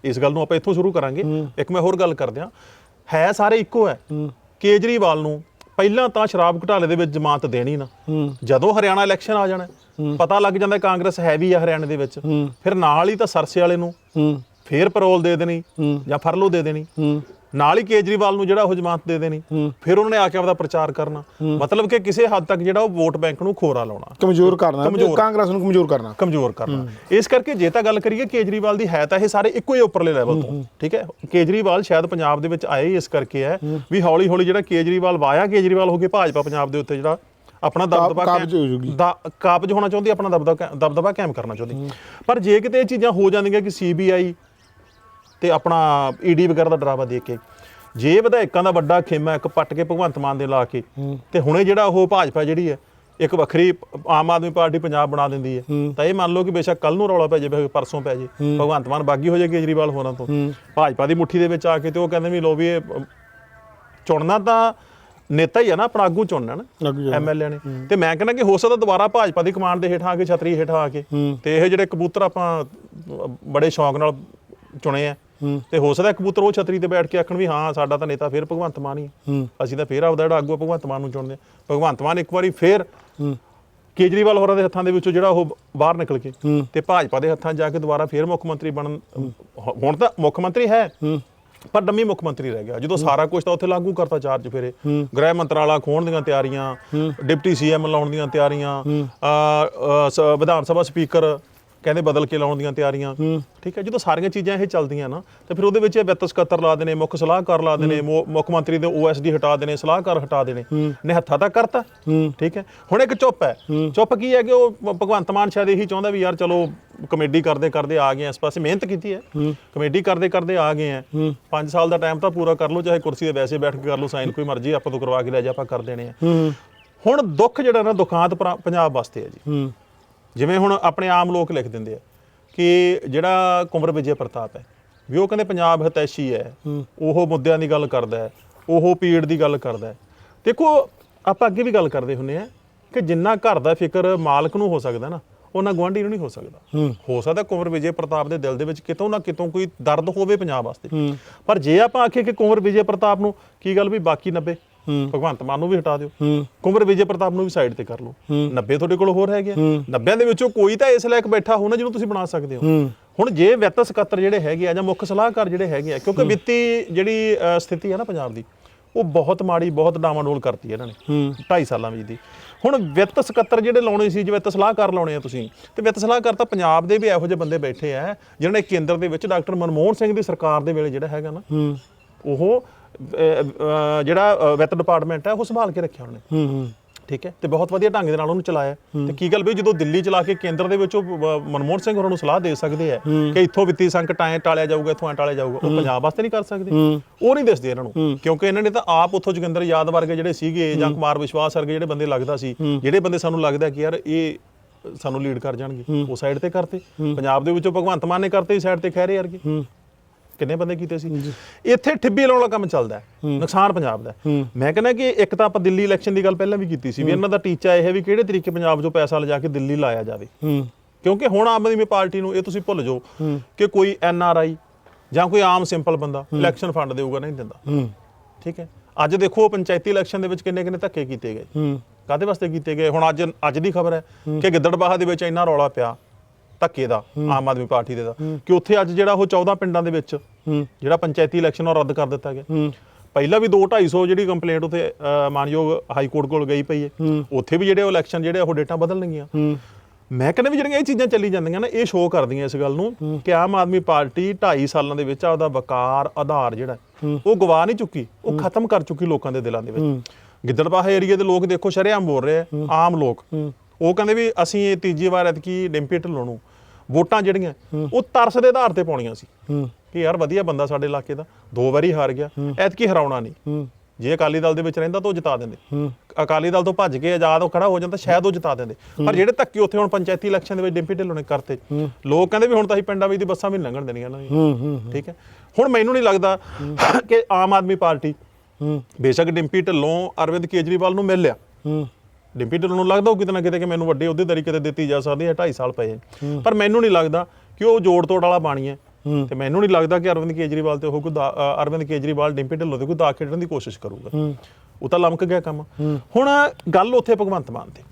A: ਇਸ ਗੱਲ ਨੂੰ ਆਪਾਂ ਇੱਥੋਂ ਸ਼ੁਰੂ ਕਰਾਂਗੇ। ਇੱਕ ਮੈਂ ਹੋਰ ਗੱਲ ਕਰਦੇ ਹਾਂ। ਹੈ ਸਾਰੇ ਇੱਕੋ ਹੈ। ਕੇਜਰੀਵਾਲ ਨੂੰ ਪਹਿਲਾਂ ਤਾਂ ਸ਼ਰਾਬ ਘੁਟਾਲੇ ਦੇ ਵਿੱਚ ਜ਼ਮਾਨਤ ਦੇਣੀ ਨਾ।
B: ਹੂੰ।
A: ਜਦੋਂ ਹਰਿਆਣਾ ਇਲੈਕਸ਼ਨ ਆ ਜਾਣਾ ਹੈ, ਪਤਾ ਲੱਗ ਜਾਂਦਾ ਕਾਂਗਰਸ ਹੈਵੀ ਆ ਹਰਿਆਣੇ ਦੇ ਵਿੱਚ। ਫਿਰ ਨਾਲ ਹੀ ਤਾਂ ਸਰਸੇ ਵਾਲੇ ਨੂੰ
B: ਹੂੰ।
A: ਫੇਰ ਪੈਰੋਲ ਦੇ ਦੇਣੀ
B: ਹੂੰ।
A: ਜਾਂ ਫਰਲੋ ਦੇ ਦੇਣੀ।
B: ਹੂੰ।
A: ਨਾਲ ਹੀ ਕੇਜਰੀਵਾਲ ਨੂੰ ਜਿਹੜਾ ਉਹ ਜ਼ਮਾਨਤ ਦੇ ਦੇਣੀ। ਫਿਰ ਉਹਨਾਂ ਨੇ ਆ ਕੇ ਆਪਦਾ ਪ੍ਰਚਾਰ ਕਰਨਾ। ਮਤਲਬ ਕਿ ਕਿਸੇ ਹੱਦ ਤੱਕ ਜਿਹੜਾ ਉਹ ਵੋਟ ਬੈਂਕ ਨੂੰ ਖੋਰਾ ਲਾਉਣਾ।
B: ਕਮਜ਼ੋਰ ਕਰਨਾ। ਕਾਂਗਰਸ ਨੂੰ ਕਮਜ਼ੋਰ ਕਰਨਾ।
A: ਕਮਜ਼ੋਰ ਕਰਨਾ। ਇਸ ਕਰਕੇ ਜੇ ਤਾਂ ਗੱਲ ਕਰੀਏ ਕੇਜਰੀਵਾਲ ਦੀ ਹੈ ਤਾਂ ਇਹ ਸਾਰੇ ਇੱਕੋ ਹੀ ਉੱਪਰਲੇ ਲੈਵਲ ਤੋਂ। ਠੀਕ ਹੈ? ਕੇਜਰੀਵਾਲ ਸ਼ਾਇਦ ਪੰਜਾਬ ਦੇ ਵਿੱਚ ਆਏ ਇਸ ਕਰਕੇ ਹੈ ਵੀ ਹੌਲੀ ਹੌਲੀ ਜਿਹੜਾ ਕੇਜਰੀਵਾਲ ਵਾਇਆ ਕੇਜਰੀਵਾਲ ਹੋ ਕੇ ਭਾਜਪਾ ਪੰਜਾਬ ਦੇ ਉੱਤੇ ਜਿਹੜਾ ਆਪਣਾ ਦਬਦਬਾ
B: ਕਾਬਜ਼ ਹੋ ਜਾਊਗੀ।
A: ਦਾ ਕਾਬਜ ਹੋਣਾ ਚਾਹੁੰਦੀ ਆਪਣਾ ਦਬਦਬਾ ਦਬਦਬਾ ਕਾਇਮ ਕਰਨਾ ਚਾਹੁੰਦੀ। ਪਰ ਜੇ ਕਿਤੇ ਇਹ ਚੀਜ਼ਾਂ ਹੋ ਜਾਂਦੀਆਂ ਕਿ ਸੀਬੀਆਈ ਤੇ ਆਪਣਾ ਈਡੀ ਵਗੈਰਾ ਦਾ ਡਰਾਵਾ ਦੇ ਕੇ। ਜੇ ਵਿਧਾਇਕਾਂ ਦਾ ਵੱਡਾ ਖੇਮਾ ਇੱਕ ਪੱਟ ਕੇ ਭਗਵੰਤ ਮਾਨ ਦੇ ਲਾ ਕੇ ਤੇ ਹੁਣੇ ਜਿਹੜਾ ਉਹ ਭਾਜਪਾ ਜਿਹੜੀ ਹੈ ਇੱਕ ਵੱਖਰੀ ਆਮ ਆਦਮੀ ਪਾਰਟੀ ਪੰਜਾਬ ਬਣਾ ਦਿੰਦੀ ਹੈ। ਤਾਂ ਇਹ ਮੰਨ ਲਓ ਕਿ ਬੇਸ਼ੱਕ ਕੱਲ ਨੂੰ ਰੌਲਾ ਪੈ ਜਾਵੇ ਪਰਸੋਂ ਪੈ ਜੇ ਭਗਵੰਤ ਮਾਨ ਬਾਗੀ ਹੋ ਜਾਏ ਕੇਜਰੀਵਾਲ ਹੋਰਾਂ ਤੋਂ। ਭਾਜਪਾ ਦੀ ਮੁੱਠੀ ਦੇ ਵਿੱਚ ਆ ਕੇ ਤੇ ਉਹ ਕਹਿੰਦੇ ਵੀ ਲੋ ਵੀ ਇਹ ਚੁਣਨਾ ਤਾਂ ਨੇਤਾ ਹੀ ਆ ਨਾ ਆਪਣਾ ਆਗੂ ਚੁਣਨਾ ਨਾ ਐਮਐਲਏ ਨੇ। ਤੇ ਮੈਂ ਕਹਿੰਦਾ ਕਿ ਹੋ ਸਕਦਾ ਦੁਬਾਰਾ ਭਾਜਪਾ ਦੀ ਕਮਾਂਡ ਦੇ ਹੇਠਾਂ ਆ ਕੇ ਛਤਰੀ ਹੇਠਾਂ ਆ ਕੇ। ਤੇ ਇਹ ਜਿਹੜੇ ਕਬੂਤਰ ਆਪਾਂ ਬੜੇ ਸ਼ੌਂਕ ਨਾਲ ਚੁਣੇ ਆ। ਤੇ ਹੋ ਸਕਦਾ ਕਬੂਤਰ ਉਹ ਛਤਰੀ ਤੇ ਬੈਠ ਕੇ ਆਖਣ ਵੀ ਹਾਂ ਸਾਡਾ ਤਾਂ ਨੇਤਾ ਫੇਰ ਭਗਵੰਤ ਮਾਨ ਹੀ। ਅਸੀਂ ਤਾਂ ਫੇਰ ਆਪਦਾ ਜਿਹੜਾ ਆਗੂ ਭਗਵੰਤ ਮਾਨ ਨੂੰ ਚੁਣਦੇ ਆ ਭਗਵੰਤ ਮਾਨ ਇੱਕ ਵਾਰੀ ਫੇਰ ਕੇਜਰੀਵਾਲ ਹੋਰਾਂ ਦੇ ਹੱਥਾਂ ਦੇ ਵਿੱਚੋਂ ਜਿਹੜਾ ਉਹ ਬਾਹਰ ਨਿਕਲ ਕੇ ਤੇ ਭਾਜਪਾ ਦੇ ਹੱਥਾਂ ਜਾ ਕੇ ਦੁਬਾਰਾ ਫੇਰ ਮੁੱਖ ਮੰਤਰੀ ਬਣਨ ਹੁਣ ਤਾਂ ਮੁੱਖ ਮੰਤਰੀ ਹੈ। ਪਰ ਡੰਮੀ ਮੁੱਖ ਮੰਤਰੀ ਰਹਿ ਗਿਆ। ਜਦੋਂ ਸਾਰਾ ਕੁਝ ਤਾਂ ਉੱਥੇ ਲਾਗੂ ਕਰਤਾ ਚਾਰਜ ਫੇਰੇ। ਗ੍ਰਹਿ ਮੰਤਰਾਲਾ ਖੋਣ ਦੀਆਂ ਤਿਆਰੀਆਂ ਡਿਪਟੀ ਸੀਐਮ ਲਾਉਣ ਦੀਆਂ ਤਿਆਰੀਆਂ ਵਿਧਾਨ ਸਭਾ ਸਪੀਕਰ ਕਹਿੰਦੇ ਬਦਲ ਕੇ ਲਾਉਣ ਦੀਆਂ ਤਿਆਰੀਆਂ। ਠੀਕ ਹੈ ਜਦੋਂ ਸਾਰੀਆਂ ਚੀਜ਼ਾਂ ਇਹ ਚੱਲਦੀਆਂ ਨਾ ਤੇ ਫਿਰ ਉਹਦੇ ਵਿੱਚ ਇਹ ਵਿੱਤ ਸਕੱਤਰ ਲਾ ਦੇਣੇ ਮੁੱਖ ਸਲਾਹਕਾਰ ਲਾ ਦੇਣੇ ਮੁੱਖ ਮੰਤਰੀ ਦੇ ਓਐਸਡੀ ਹਟਾ ਦੇਣੇ ਸਲਾਹਕਾਰ ਹਟਾ ਦੇਣੇ। ਨੇ ਹੱਥਾਂ ਤਾਂ ਕਰਤਾ। ਠੀਕ ਹੈ ਹੁਣ ਇੱਕ ਚੁੱਪ ਹੈ। ਚੁੱਪ ਕੀ ਹੈ ਕਿ ਉਹ ਭਗਵੰਤ ਮਾਨ ਸ਼ਾਇਦ ਇਹੀ ਚਾਹੁੰਦਾ ਵੀ ਯਾਰ ਚਲੋ ਕਮੇਡੀ ਕਰਦੇ ਕਰਦੇ ਆ ਗਏ ਆ ਇਸ ਪਾਸੇ ਮਿਹਨਤ ਕੀਤੀ ਹੈ। ਕਮੇਡੀ ਕਰਦੇ ਕਰਦੇ ਆ ਗਏ ਆ। 5 ਸਾਲ ਦਾ ਟਾਈਮ ਤਾਂ ਪੂਰਾ ਕਰ ਲਓ ਚਾਹੇ ਕੁਰਸੀ ਤੇ ਵੈਸੇ ਬੈਠ ਕੇ ਕਰ ਲਓ ਸਾਈਨ ਕੋਈ ਮਰਜ਼ੀ ਆਪਾਂ ਤੋਂ ਕਰਵਾ ਕੇ ਲੈ ਜਾ ਆਪਾਂ ਕਰ ਦੇਣੇ ਆ। ਹੁਣ ਦੁੱਖ ਜਿਹੜਾ ਨਾ ਦੁਖਾਂਤ ਪੰਜਾਬ ਵਾਸਤੇ ਹੈ ਜੀ। ਜਿਵੇਂ ਹੁਣ ਆਪਣੇ ਆਮ ਲੋਕ ਲਿਖ ਦਿੰਦੇ ਆ ਕਿ ਜਿਹੜਾ ਕੁੰਵਰ ਵਿਜੇ ਪ੍ਰਤਾਪ ਹੈ ਵੀ ਉਹ ਕਹਿੰਦੇ ਪੰਜਾਬ ਹਤੈਸ਼ੀ ਹੈ ਉਹ ਮੁੱਦਿਆਂ ਦੀ ਗੱਲ ਕਰਦਾ ਹੈ ਉਹ ਪੀੜ ਦੀ ਗੱਲ ਕਰਦਾ ਹੈ। ਦੇਖੋ ਆਪਾਂ ਅੱਗੇ ਵੀ ਗੱਲ ਕਰਦੇ ਹੁੰਨੇ ਆ ਕਿ ਜਿੰਨਾ ਘਰ ਦਾ ਫਿਕਰ ਮਾਲਕ ਨੂੰ ਹੋ ਸਕਦਾ ਨਾ ਉਹਨਾਂ ਗਵਾਂਢੀ ਨੂੰ ਨਹੀਂ ਹੋ ਸਕਦਾ। ਹੋ। ਸਕਦਾ ਕੁੰਵਰ ਵਿਜੇ ਪ੍ਰਤਾਪ ਦੇ ਦਿਲ ਦੇ ਵਿੱਚ ਕਿਤੋਂ ਨਾ ਕਿਤੋਂ ਕੋਈ ਦਰਦ ਹੋਵੇ ਪੰਜਾਬ ਵਾਸਤੇ। ਪਰ ਜੇ ਆਪਾਂ ਆਖੀਏ ਕਿ ਕੁੰਵਰ ਵਿਜੇ ਪ੍ਰਤਾਪ ਨੂੰ ਕੀ ਗੱਲ ਵੀ ਬਾਕੀ 90 ਭਗਵੰਤ ਮਾਨ ਨੂੰ ਵੀ ਹਟਾ ਦਿਓ। ਕੁੰਵਰ ਵਿਜੇ ਪ੍ਰਤਾਪ ਨੂੰ ਵੀ ਸਾਈਡ ਤੇ ਕਰ ਲਓ। 90 ਤੁਹਾਡੇ ਕੋਲ ਹੋਰ ਹੈਗੇ ਆ। 90 ਦੇ ਵਿੱਚੋਂ ਕੋਈ ਤਾਂ ਇਸ ਲਾਇਕ ਬੈਠਾ ਹੋਣਾ ਜਿਹਨੂੰ ਤੁਸੀਂ ਬਣਾ ਸਕਦੇ ਹੋ। ਹੁਣ ਜੇ ਵਿੱਤ ਸਕੱਤਰ ਜਿਹੜੇ ਹੈਗੇ ਆ ਜਾਂ ਮੁੱਖ ਸਲਾਹਕਾਰ ਜਿਹੜੇ ਹੈਗੇ ਆ ਕਿਉਂਕਿ ਵਿੱਤੀ ਜਿਹੜੀ ਸਥਿਤੀ ਹੈ ਨਾ ਪੰਜਾਬ ਦੀ ਉਹ ਬਹੁਤ ਮਾੜੀ ਬਹੁਤ ਡਾਵਾਂਡੋਲ ਕਰਤੀ ਹੈ ਇਹਨਾਂ ਨੇ। 2.5 ਸਾਲਾਂ ਵਿੱਚ ਦੀ। ਹੁਣ ਵਿੱਤ ਸਕੱਤਰ ਜਿਹੜੇ ਲਾਉਣੇ ਸੀ ਜਿਵੇਂ ਵਿੱਤ ਸਲਾਹਕਾਰ ਲਾਉਣੇ ਆ ਤੁਸੀਂ ਤੇ ਵਿੱਤ ਸਲਾਹਕਾਰ ਤਾਂ ਪੰਜਾਬ ਦੇ ਵੀ ਇਹੋ ਜਿਹੇ ਬੰਦੇ ਬੈਠੇ ਆ ਜਿਨ੍ਹਾਂ ਨੇ ਕੇਂਦਰ ਦੇ ਵਿੱਚ ਡਾਕਟਰ ਮਨਮੋਹਨ ਸਿੰਘ ਦੀ ਸਰਕਾਰ ਦੇ ਵੇਲੇ ਜਿਹੜਾ ਹੈਗਾ ਨਾ ਉਹ ਜਿਹੜਾ ਵਿੱਤ ਡਿਪਾਰਟਮੈਂਟ ਹੈ ਉਹ ਸੰਭਾਲ ਕੇ ਰੱਖਿਆ ਉਹਨੇ।
B: ਹੂੰ ਹੂੰ।
A: ਠੀਕ ਹੈ? ਤੇ ਬਹੁਤ ਵਧੀਆ ਢੰਗ ਦੇ ਨਾਲ ਉਹਨੂੰ ਚਲਾਇਆ। ਤੇ ਕੀ ਗੱਲ ਵੀ ਜਦੋਂ ਦਿੱਲੀ ਚਲਾ ਕੇ ਕੇਂਦਰ ਦੇ ਵਿੱਚ ਉਹ ਮਨਮੋਹਨ ਸਿੰਘ ਹੋਰਾਂ ਨੂੰ ਸਲਾਹ ਦੇ ਸਕਦੇ ਆ ਕਿ ਇੱਥੋਂ ਵਿੱਤੀ ਸੰਕਟ ਐ ਟਾਲਿਆ ਜਾਊਗਾ ਇੱਥੋਂ ਟਾਲਿਆ ਜਾਊਗਾ। ਉਹ ਪੰਜਾਬ ਵਾਸਤੇ ਨਹੀਂ ਕਰ ਸਕਦੇ। ਉਹ ਨਹੀਂ ਦੱਸਦੇ ਇਹਨਾਂ ਨੂੰ। ਕਿਉਂਕਿ ਇਹਨਾਂ ਨੇ ਤਾਂ ਆਪ ਉੱਥੋਂ ਜੋਗਿੰਦਰ ਯਾਦ ਵਰਗੇ ਜਿਹੜੇ ਸੀਗੇ ਜਾਂ ਕੁਮਾਰ ਵਿਸ਼ਵਾਸ ਵਰਗੇ ਜਿਹੜੇ ਬੰਦੇ ਲੱਗਦਾ ਸੀ ਜਿਹੜੇ ਬੰਦੇ ਸਾਨੂੰ ਲੱਗਦਾ ਕਿ ਯਾਰ ਇਹ ਸਾਨੂੰ ਲੀਡ ਕਰ ਜਾਣਗੇ ਉਹ ਸਾਈਡ ਤੇ ਕਰਤੇ। ਪੰਜਾਬ ਦੇ ਵਿੱਚੋਂ ਭਗਵੰਤ ਮਾਨ ਨੇ ਕਰਤੇ ਸਾਈਡ ਤੇ ਖਹਿਰੇ ਵਰਗੇ। ਕਿੰਨੇ ਬੰਦੇ ਕੀਤੇ ਸੀ? ਇੱਥੇ ਠਿੱਬੀ ਲਾਉਣ ਦਾ ਕੰਮ ਚੱਲਦਾ ਨੁਕਸਾਨ ਪੰਜਾਬ ਦਾ। ਮੈਂ ਕਹਿੰਦਾ ਕਿ ਇੱਕ ਤਾਂ ਆਪਾਂ ਦਿੱਲੀ ਇਲੈਕਸ਼ਨ ਦੀ ਗੱਲ ਪਹਿਲਾਂ ਵੀ ਕੀਤੀ ਸੀ ਵੀ ਇਹਨਾਂ ਦਾ ਟੀਚਾ ਇਹ ਹੈ ਵੀ ਕਿਹੜੇ ਤਰੀਕੇ ਪੰਜਾਬ 'ਚੋਂ ਪੈਸਾ ਲਿਜਾ ਕੇ ਦਿੱਲੀ ਲਾਇਆ ਜਾਵੇ। ਕਿਉਂਕਿ ਹੁਣ ਆਮ ਆਦਮੀ ਪਾਰਟੀ ਨੂੰ ਇਹ ਤੁਸੀਂ ਭੁੱਲ ਜਾਓ ਕਿ ਕੋਈ ਐਨ ਆਰ ਆਈ ਜਾਂ ਕੋਈ ਆਮ ਸਿੰਪਲ ਬੰਦਾ ਇਲੈਕਸ਼ਨ ਫੰਡ ਦੇਊਗਾ ਨਹੀਂ ਦਿੰਦਾ। ਠੀਕ ਹੈ। ਅੱਜ ਦੇਖੋ ਪੰਚਾਇਤੀ ਇਲੈਕਸ਼ਨ ਦੇ ਵਿੱਚ ਕਿੰਨੇ ਕਿੰਨੇ ਧੱਕੇ ਕੀਤੇ ਗਏ। ਕਾਦੇ ਵਾਸਤੇ ਕੀਤੇ ਗਏ? ਹੁਣ ਅੱਜ ਅੱਜ ਦੀ ਖਬਰ ਹੈ। ਕਿ ਗਿੱਦੜਬਾਹਾ ਦੇ ਵਿੱਚ ਇੰਨਾ ਰੌਲਾ ਪਿਆ। ਧੱਕੇ ਦਾ, ਆਮ ਆਦਮੀ ਪਾਰਟੀ ਦੇ ਦਾ। ਕਿ ਉੱਥੇ ਅੱਜ ਜਿਹੜਾ ਉਹ 14 ਪਿੰਡਾਂ ਦੇ ਵਿੱਚ ਜਿਹੜਾ ਪੰਚਾਇਤੀ ਇਲੈਕਸ਼ਨ ਉਹ ਰੱਦ ਕਰ ਦਿੱਤਾ ਗਿਆ। ਪਹਿਲਾਂ ਵੀ 2 250 ਜਿਹੜੀ ਕੰਪਲੇਂਟ ਉੱਥੇ ਮਾਨਯੋਗ ਹਾਈ ਕੋਰਟ ਕੋਲ ਗਈ ਪਈ ਹੈ। ਉੱਥੇ ਵੀ ਜਿਹੜੇ ਇਲੈਕਸ਼ਨ ਜਿਹੜੇ ਉਹ ਡੇਟਾ ਬਦਲਣਗੀਆਂ ਮੈਂ ਕਹਿੰਦਾ ਵੀ ਜਿਹੜੀਆਂ ਇਹ ਚੀਜ਼ਾਂ ਚੱਲੀ ਜਾਂਦੀਆਂ ਨਾ, ਇਹ ਸ਼ੋਅ ਕਰਦੀਆਂ ਇਸ ਗੱਲ ਨੂੰ ਕਿ ਆਮ ਆਦਮੀ ਪਾਰਟੀ 2.5 ਸਾਲਾਂ ਦੇ ਵਿੱਚ ਆਪਦਾ ਵਕਾਰ, ਆਧਾਰ ਜਿਹੜਾ ਉਹ ਗਵਾ ਨਹੀਂ ਚੁੱਕੀ, ਉਹ ਖਤਮ ਕਰ ਚੁੱਕੀ ਲੋਕਾਂ ਦੇ ਦਿਲਾਂ ਦੇ ਵਿੱਚ। ਗਿੱਦੜਬਾਹਾ ਏਰੀਆ ਦੇ ਲੋਕ ਦੇਖੋ, ਸ਼ਰੇਆਮ ਬੋਲ ਰਹੇ ਆ, ਆਮ ਲੋਕ। ਉਹ ਕਹਿੰਦੇ ਵੀ ਅਸੀਂ ਇਹ ਤੀਜੀ ਵਾਰ ਐਤਕੀ ਡਿੰਪੀ ਢਿੱਲੋਂ ਨੂੰ ਵੋਟਾਂ ਜਿਹੜੀਆਂ ਉਹ ਤਰਸ ਦੇ ਆਧਾਰ ਤੇ ਪਾਉਣੀਆਂ ਸੀ। ਕਿ ਯਾਰ ਵਧੀਆ ਬੰਦਾ ਸਾਡੇ ਇਲਾਕੇ ਦਾ ਦੋ ਵਾਰੀ ਹਾਰ ਗਿਆ ਐਤਕੀ ਹਰਾਉਣਾ ਨਹੀਂ। ਜੇ ਅਕਾਲੀ ਦਲ ਦੇ ਵਿੱਚ ਰਹਿੰਦਾ ਤਾਂ ਉਹ ਜਿਤਾ ਦਿੰਦੇ। ਅਕਾਲੀ ਦਲ ਤੋਂ ਭੱਜ ਕੇ ਆਜ਼ਾਦ ਉਹ ਖੜਾ ਹੋ ਜਾਂਦਾ ਸ਼ਾਇਦ ਉਹ ਜਿਤਾ ਦਿੰਦੇ। ਪਰ ਜਿਹੜੇ ਧੱਕੇ ਉੱਥੇ ਹੁਣ ਪੰਚਾਇਤੀ ਇਲੈਕਸ਼ਨ ਦੇ ਵਿੱਚ ਡਿੰਪੀ ਢਿੱਲੋਂ ਨੇ ਕਰਤੇ ਲੋਕ ਕਹਿੰਦੇ ਵੀ ਹੁਣ ਤਾਂ ਅਸੀਂ ਪਿੰਡਾਂ ਵਿੱਚ ਦੀ ਬੱਸਾਂ ਵੀ ਲੰਘਣ ਦੇਣੀਆਂ
B: ਹੂੰ
A: ਠੀਕ ਹੈ? ਹੁਣ ਮੈਨੂੰ ਨਹੀਂ ਲੱਗਦਾ ਕਿ ਆਮ ਆਦਮੀ ਪਾਰਟੀ ਬੇਸ਼ੱਕ ਡਿੰਪੀ ਢਿੱਲੋਂ ਅਰਵਿੰਦ ਕੇਜਰੀਵਾਲ ਨੂੰ ਮਿਲ ਲਿਆ। ਡਿੰਪੀ ਢਿੱਲੋਂ ਨੂੰ ਲੱਗਦਾ ਉਹ ਕਿਤੇ ਨਾ ਕਿਤੇ ਕਿ ਮੈਨੂੰ ਵੱਡੇ ਅਹੁਦੇਦਾਰੀ ਕਿਤੇ ਦਿੱਤੀ ਜਾ ਸਕਦੀ ਹੈ 2.5 ਸਾਲ ਪਏ ਹੈ। ਪਰ ਮੈਨੂੰ ਨਹੀਂ ਲੱਗਦਾ ਕਿ ਉਹ ਜੋੜ ਤੋੜ ਵਾਲਾ ਬਾਣੀ ਹੈ। ਤੇ ਮੈਨੂੰ ਨਹੀਂ ਲੱਗਦਾ ਕਿ ਅਰਵਿੰਦ ਕੇਜਰੀਵਾਲ ਤੇ ਉਹ ਕੋਈ ਅਰਵਿੰਦ ਕੇਜਰੀਵਾਲ ਡਿੰਪੀ ਢਿੱਲੋਂ ਤੇ ਕੋਈ ਦਾ ਖੇਡਣ ਦੀ ਕੋਸ਼ਿਸ਼ ਕਰੂਗਾ। ਉਹ ਤਾਂ ਲਮਕ ਗਿਆ ਕੰਮ। ਹੁਣ ਗੱਲ ਉੱਥੇ ਭਗਵੰਤ ਮਾਨ ਤੇ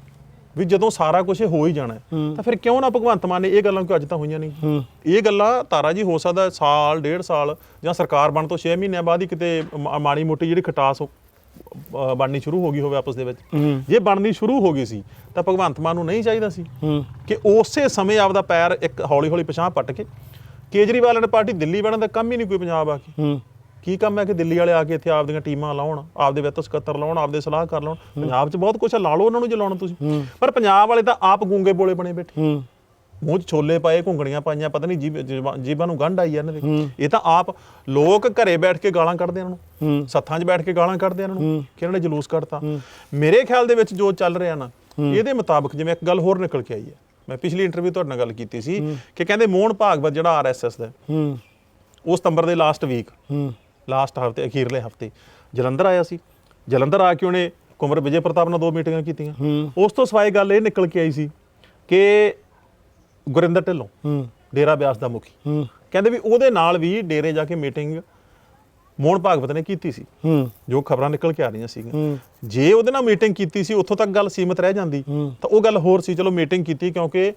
A: ਵੀ ਜਦੋਂ ਸਾਰਾ ਕੁਝ ਹੋ ਹੀ ਜਾਣਾ ਤਾਂ ਫਿਰ ਕਿਉਂ ਨਾ ਭਗਵੰਤ ਮਾਨ ਨੇ ਇਹ ਗੱਲਾਂ ਕਿਉਂ ਅੱਜ ਤਾਂ ਹੋਈਆਂ ਨਹੀਂ? ਇਹ ਗੱਲਾਂ ਤਾਰਾ ਜੀ ਹੋ ਸਕਦਾ ਸਾਲ ਡੇਢ ਸਾਲ ਜਾਂ ਸਰਕਾਰ ਬਣ ਤੋਂ 6 ਮਹੀਨਿਆਂ ਬਾਅਦ ਹੀ ਕਿਤੇ ਮਾੜੀ ਮੋਟੀ ਜਿਹੜੀ ਖਟਾਸ ਬਣਨੀ ਸ਼ੁਰੂ ਹੋ ਗਈ ਹੋਵੇ ਆਪਸ ਦੇ ਵਿੱਚ। ਜੇ ਬਣਨੀ ਸ਼ੁਰੂ ਹੋ ਗਈ ਸੀ ਤਾਂ ਭਗਵੰਤ ਮਾਨ ਨੂੰ ਨਹੀਂ ਚਾਹੀਦਾ ਸੀ ਕਿ ਉਸੇ ਸਮੇਂ ਆਪਦਾ ਪੈਰ ਇੱਕ ਹੌਲੀ ਹੌਲੀ ਪਛਾਹ ਪੱਟ ਕੇ ਕੇਜਰੀਵਾਲ ਨੇ ਪਾਰਟੀ ਦਿੱਲੀ ਬਣਨ ਦਾ ਕੰਮ ਹੀ ਨਹੀਂ ਕੋਈ ਪੰਜਾਬ ਆ ਕੇ।
B: ਹੂੰ।
A: ਕੀ ਕੰਮ ਹੈ ਕਿ ਦਿੱਲੀ ਵਾਲੇ ਆ ਕੇ ਇੱਥੇ ਆਪਦੀਆਂ ਟੀਮਾਂ ਲਾਉਣ ਆਪਦੇ ਵਿੱਤ ਸਕੱਤਰ ਲਾਉਣ ਆਪਦੇ ਸਲਾਹਕਾਰ ਲਾਉਣ? ਪੰਜਾਬ 'ਚ ਬਹੁਤ ਕੁਝ ਲਾ ਲਓ ਉਹਨਾਂ ਨੂੰ ਜੇ ਲਾਉਣਾ ਤੁਸੀਂ। ਪਰ ਪੰਜਾਬ ਵਾਲੇ ਤਾਂ ਆਪ ਗੂੰਗੇ ਬੋਲੇ ਬਣੇ ਬੈਠੇ।
B: ਹੂੰ।
A: ਮੂੰਹ 'ਚ ਛੋਲੇ ਪਾਏ ਘੁੰਗਣੀਆਂ ਪਾਈਆਂ ਪਤਾ ਨਹੀਂ ਜੀਭਾਂ ਨੂੰ ਗੰਢ ਆਈ ਇਹਨਾਂ ਦੇ। ਇਹ ਤਾਂ ਆਪ ਲੋਕ ਘਰੇ ਬੈਠ ਕੇ ਗਾਲਾਂ ਕੱਢਦੇ ਇਹਨਾਂ ਨੂੰ। ਸੱਥਾਂ 'ਚ ਬੈਠ ਕੇ ਗਾਲਾਂ ਕੱਢਦੇ ਇਹਨਾਂ ਨੂੰ ਕਿ ਇਹਨਾਂ ਨੇ ਜਲੂਸ ਕੱਢਤਾ। ਮੇਰੇ ਖਿਆਲ ਦੇ ਵਿੱਚ ਜੋ ਚੱਲ ਰਿਹਾ ਨਾ ਇਹਦੇ ਮੁਤਾਬਕ ਜਿਵੇਂ ਇੱਕ ਗੱਲ ਹੋਰ ਨਿਕਲ ਕੇ ਆਈ ਹੈ। ਮੈਂ ਪਿਛਲੀ ਇੰਟਰਵਿਊ ਤੁਹਾਡੇ ਨਾਲ ਗੱਲ ਕੀਤੀ ਸੀ ਕਿ ਕਹਿੰਦੇ ਮੋਹਨ ਭਾਗਵਤ ਜਿਹੜਾ ਆਰਐਸਐਸ ਦਾ ਉਹ ਸਤੰਬਰ ਦੇ ਲਾਸਟ ਵੀਕ ਲਾਸਟ ਹਫ਼ਤੇ ਅਖੀਰਲੇ ਹਫ਼ਤੇ ਜਲੰਧਰ ਆਇਆ ਸੀ। ਜਲੰਧਰ ਆ ਕੇ ਉਹਨੇ ਕੁਮਰ ਵਿਜੇ ਪ੍ਰਤਾਪ ਨਾਲ ਦੋ ਮੀਟਿੰਗਾਂ ਕੀਤੀਆਂ। ਉਸ ਤੋਂ ਸਿਵਾਏ ਗੱਲ ਇਹ ਨਿਕਲ ਕੇ ਆਈ ਸੀ ਕਿ ਗੁਰਿੰਦਰ ਢਿੱਲੋਂ
B: ਹੂੰ।
A: ਡੇਰਾ ਬਿਆਸ ਦਾ ਮੁਖੀ।
B: ਹੂੰ।
A: ਕਹਿੰਦੇ ਵੀ ਉਹਦੇ ਨਾਲ ਵੀ ਡੇਰੇ ਜਾ ਕੇ ਮੀਟਿੰਗ ਮੋਹਨ ਭਾਗਵਤ ਨੇ ਕੀਤੀ ਸੀ।
B: ਹੂੰ।
A: ਜੋ ਖਬਰਾਂ ਨਿਕਲ ਕੇ ਆ ਰਹੀਆਂ ਸੀਗੀਆਂ। ਜੇ ਉਹਦੇ ਨਾਲ ਮੀਟਿੰਗ ਕੀਤੀ ਸੀ ਉੱਥੋਂ ਤੱਕ ਗੱਲ ਸੀਮਤ ਰਹਿ ਜਾਂਦੀ। ਤਾਂ ਉਹ ਗੱਲ ਹੋਰ ਸੀ ਚਲੋ ਮੀਟਿੰਗ ਕੀਤੀ ਕਿਉਂਕਿ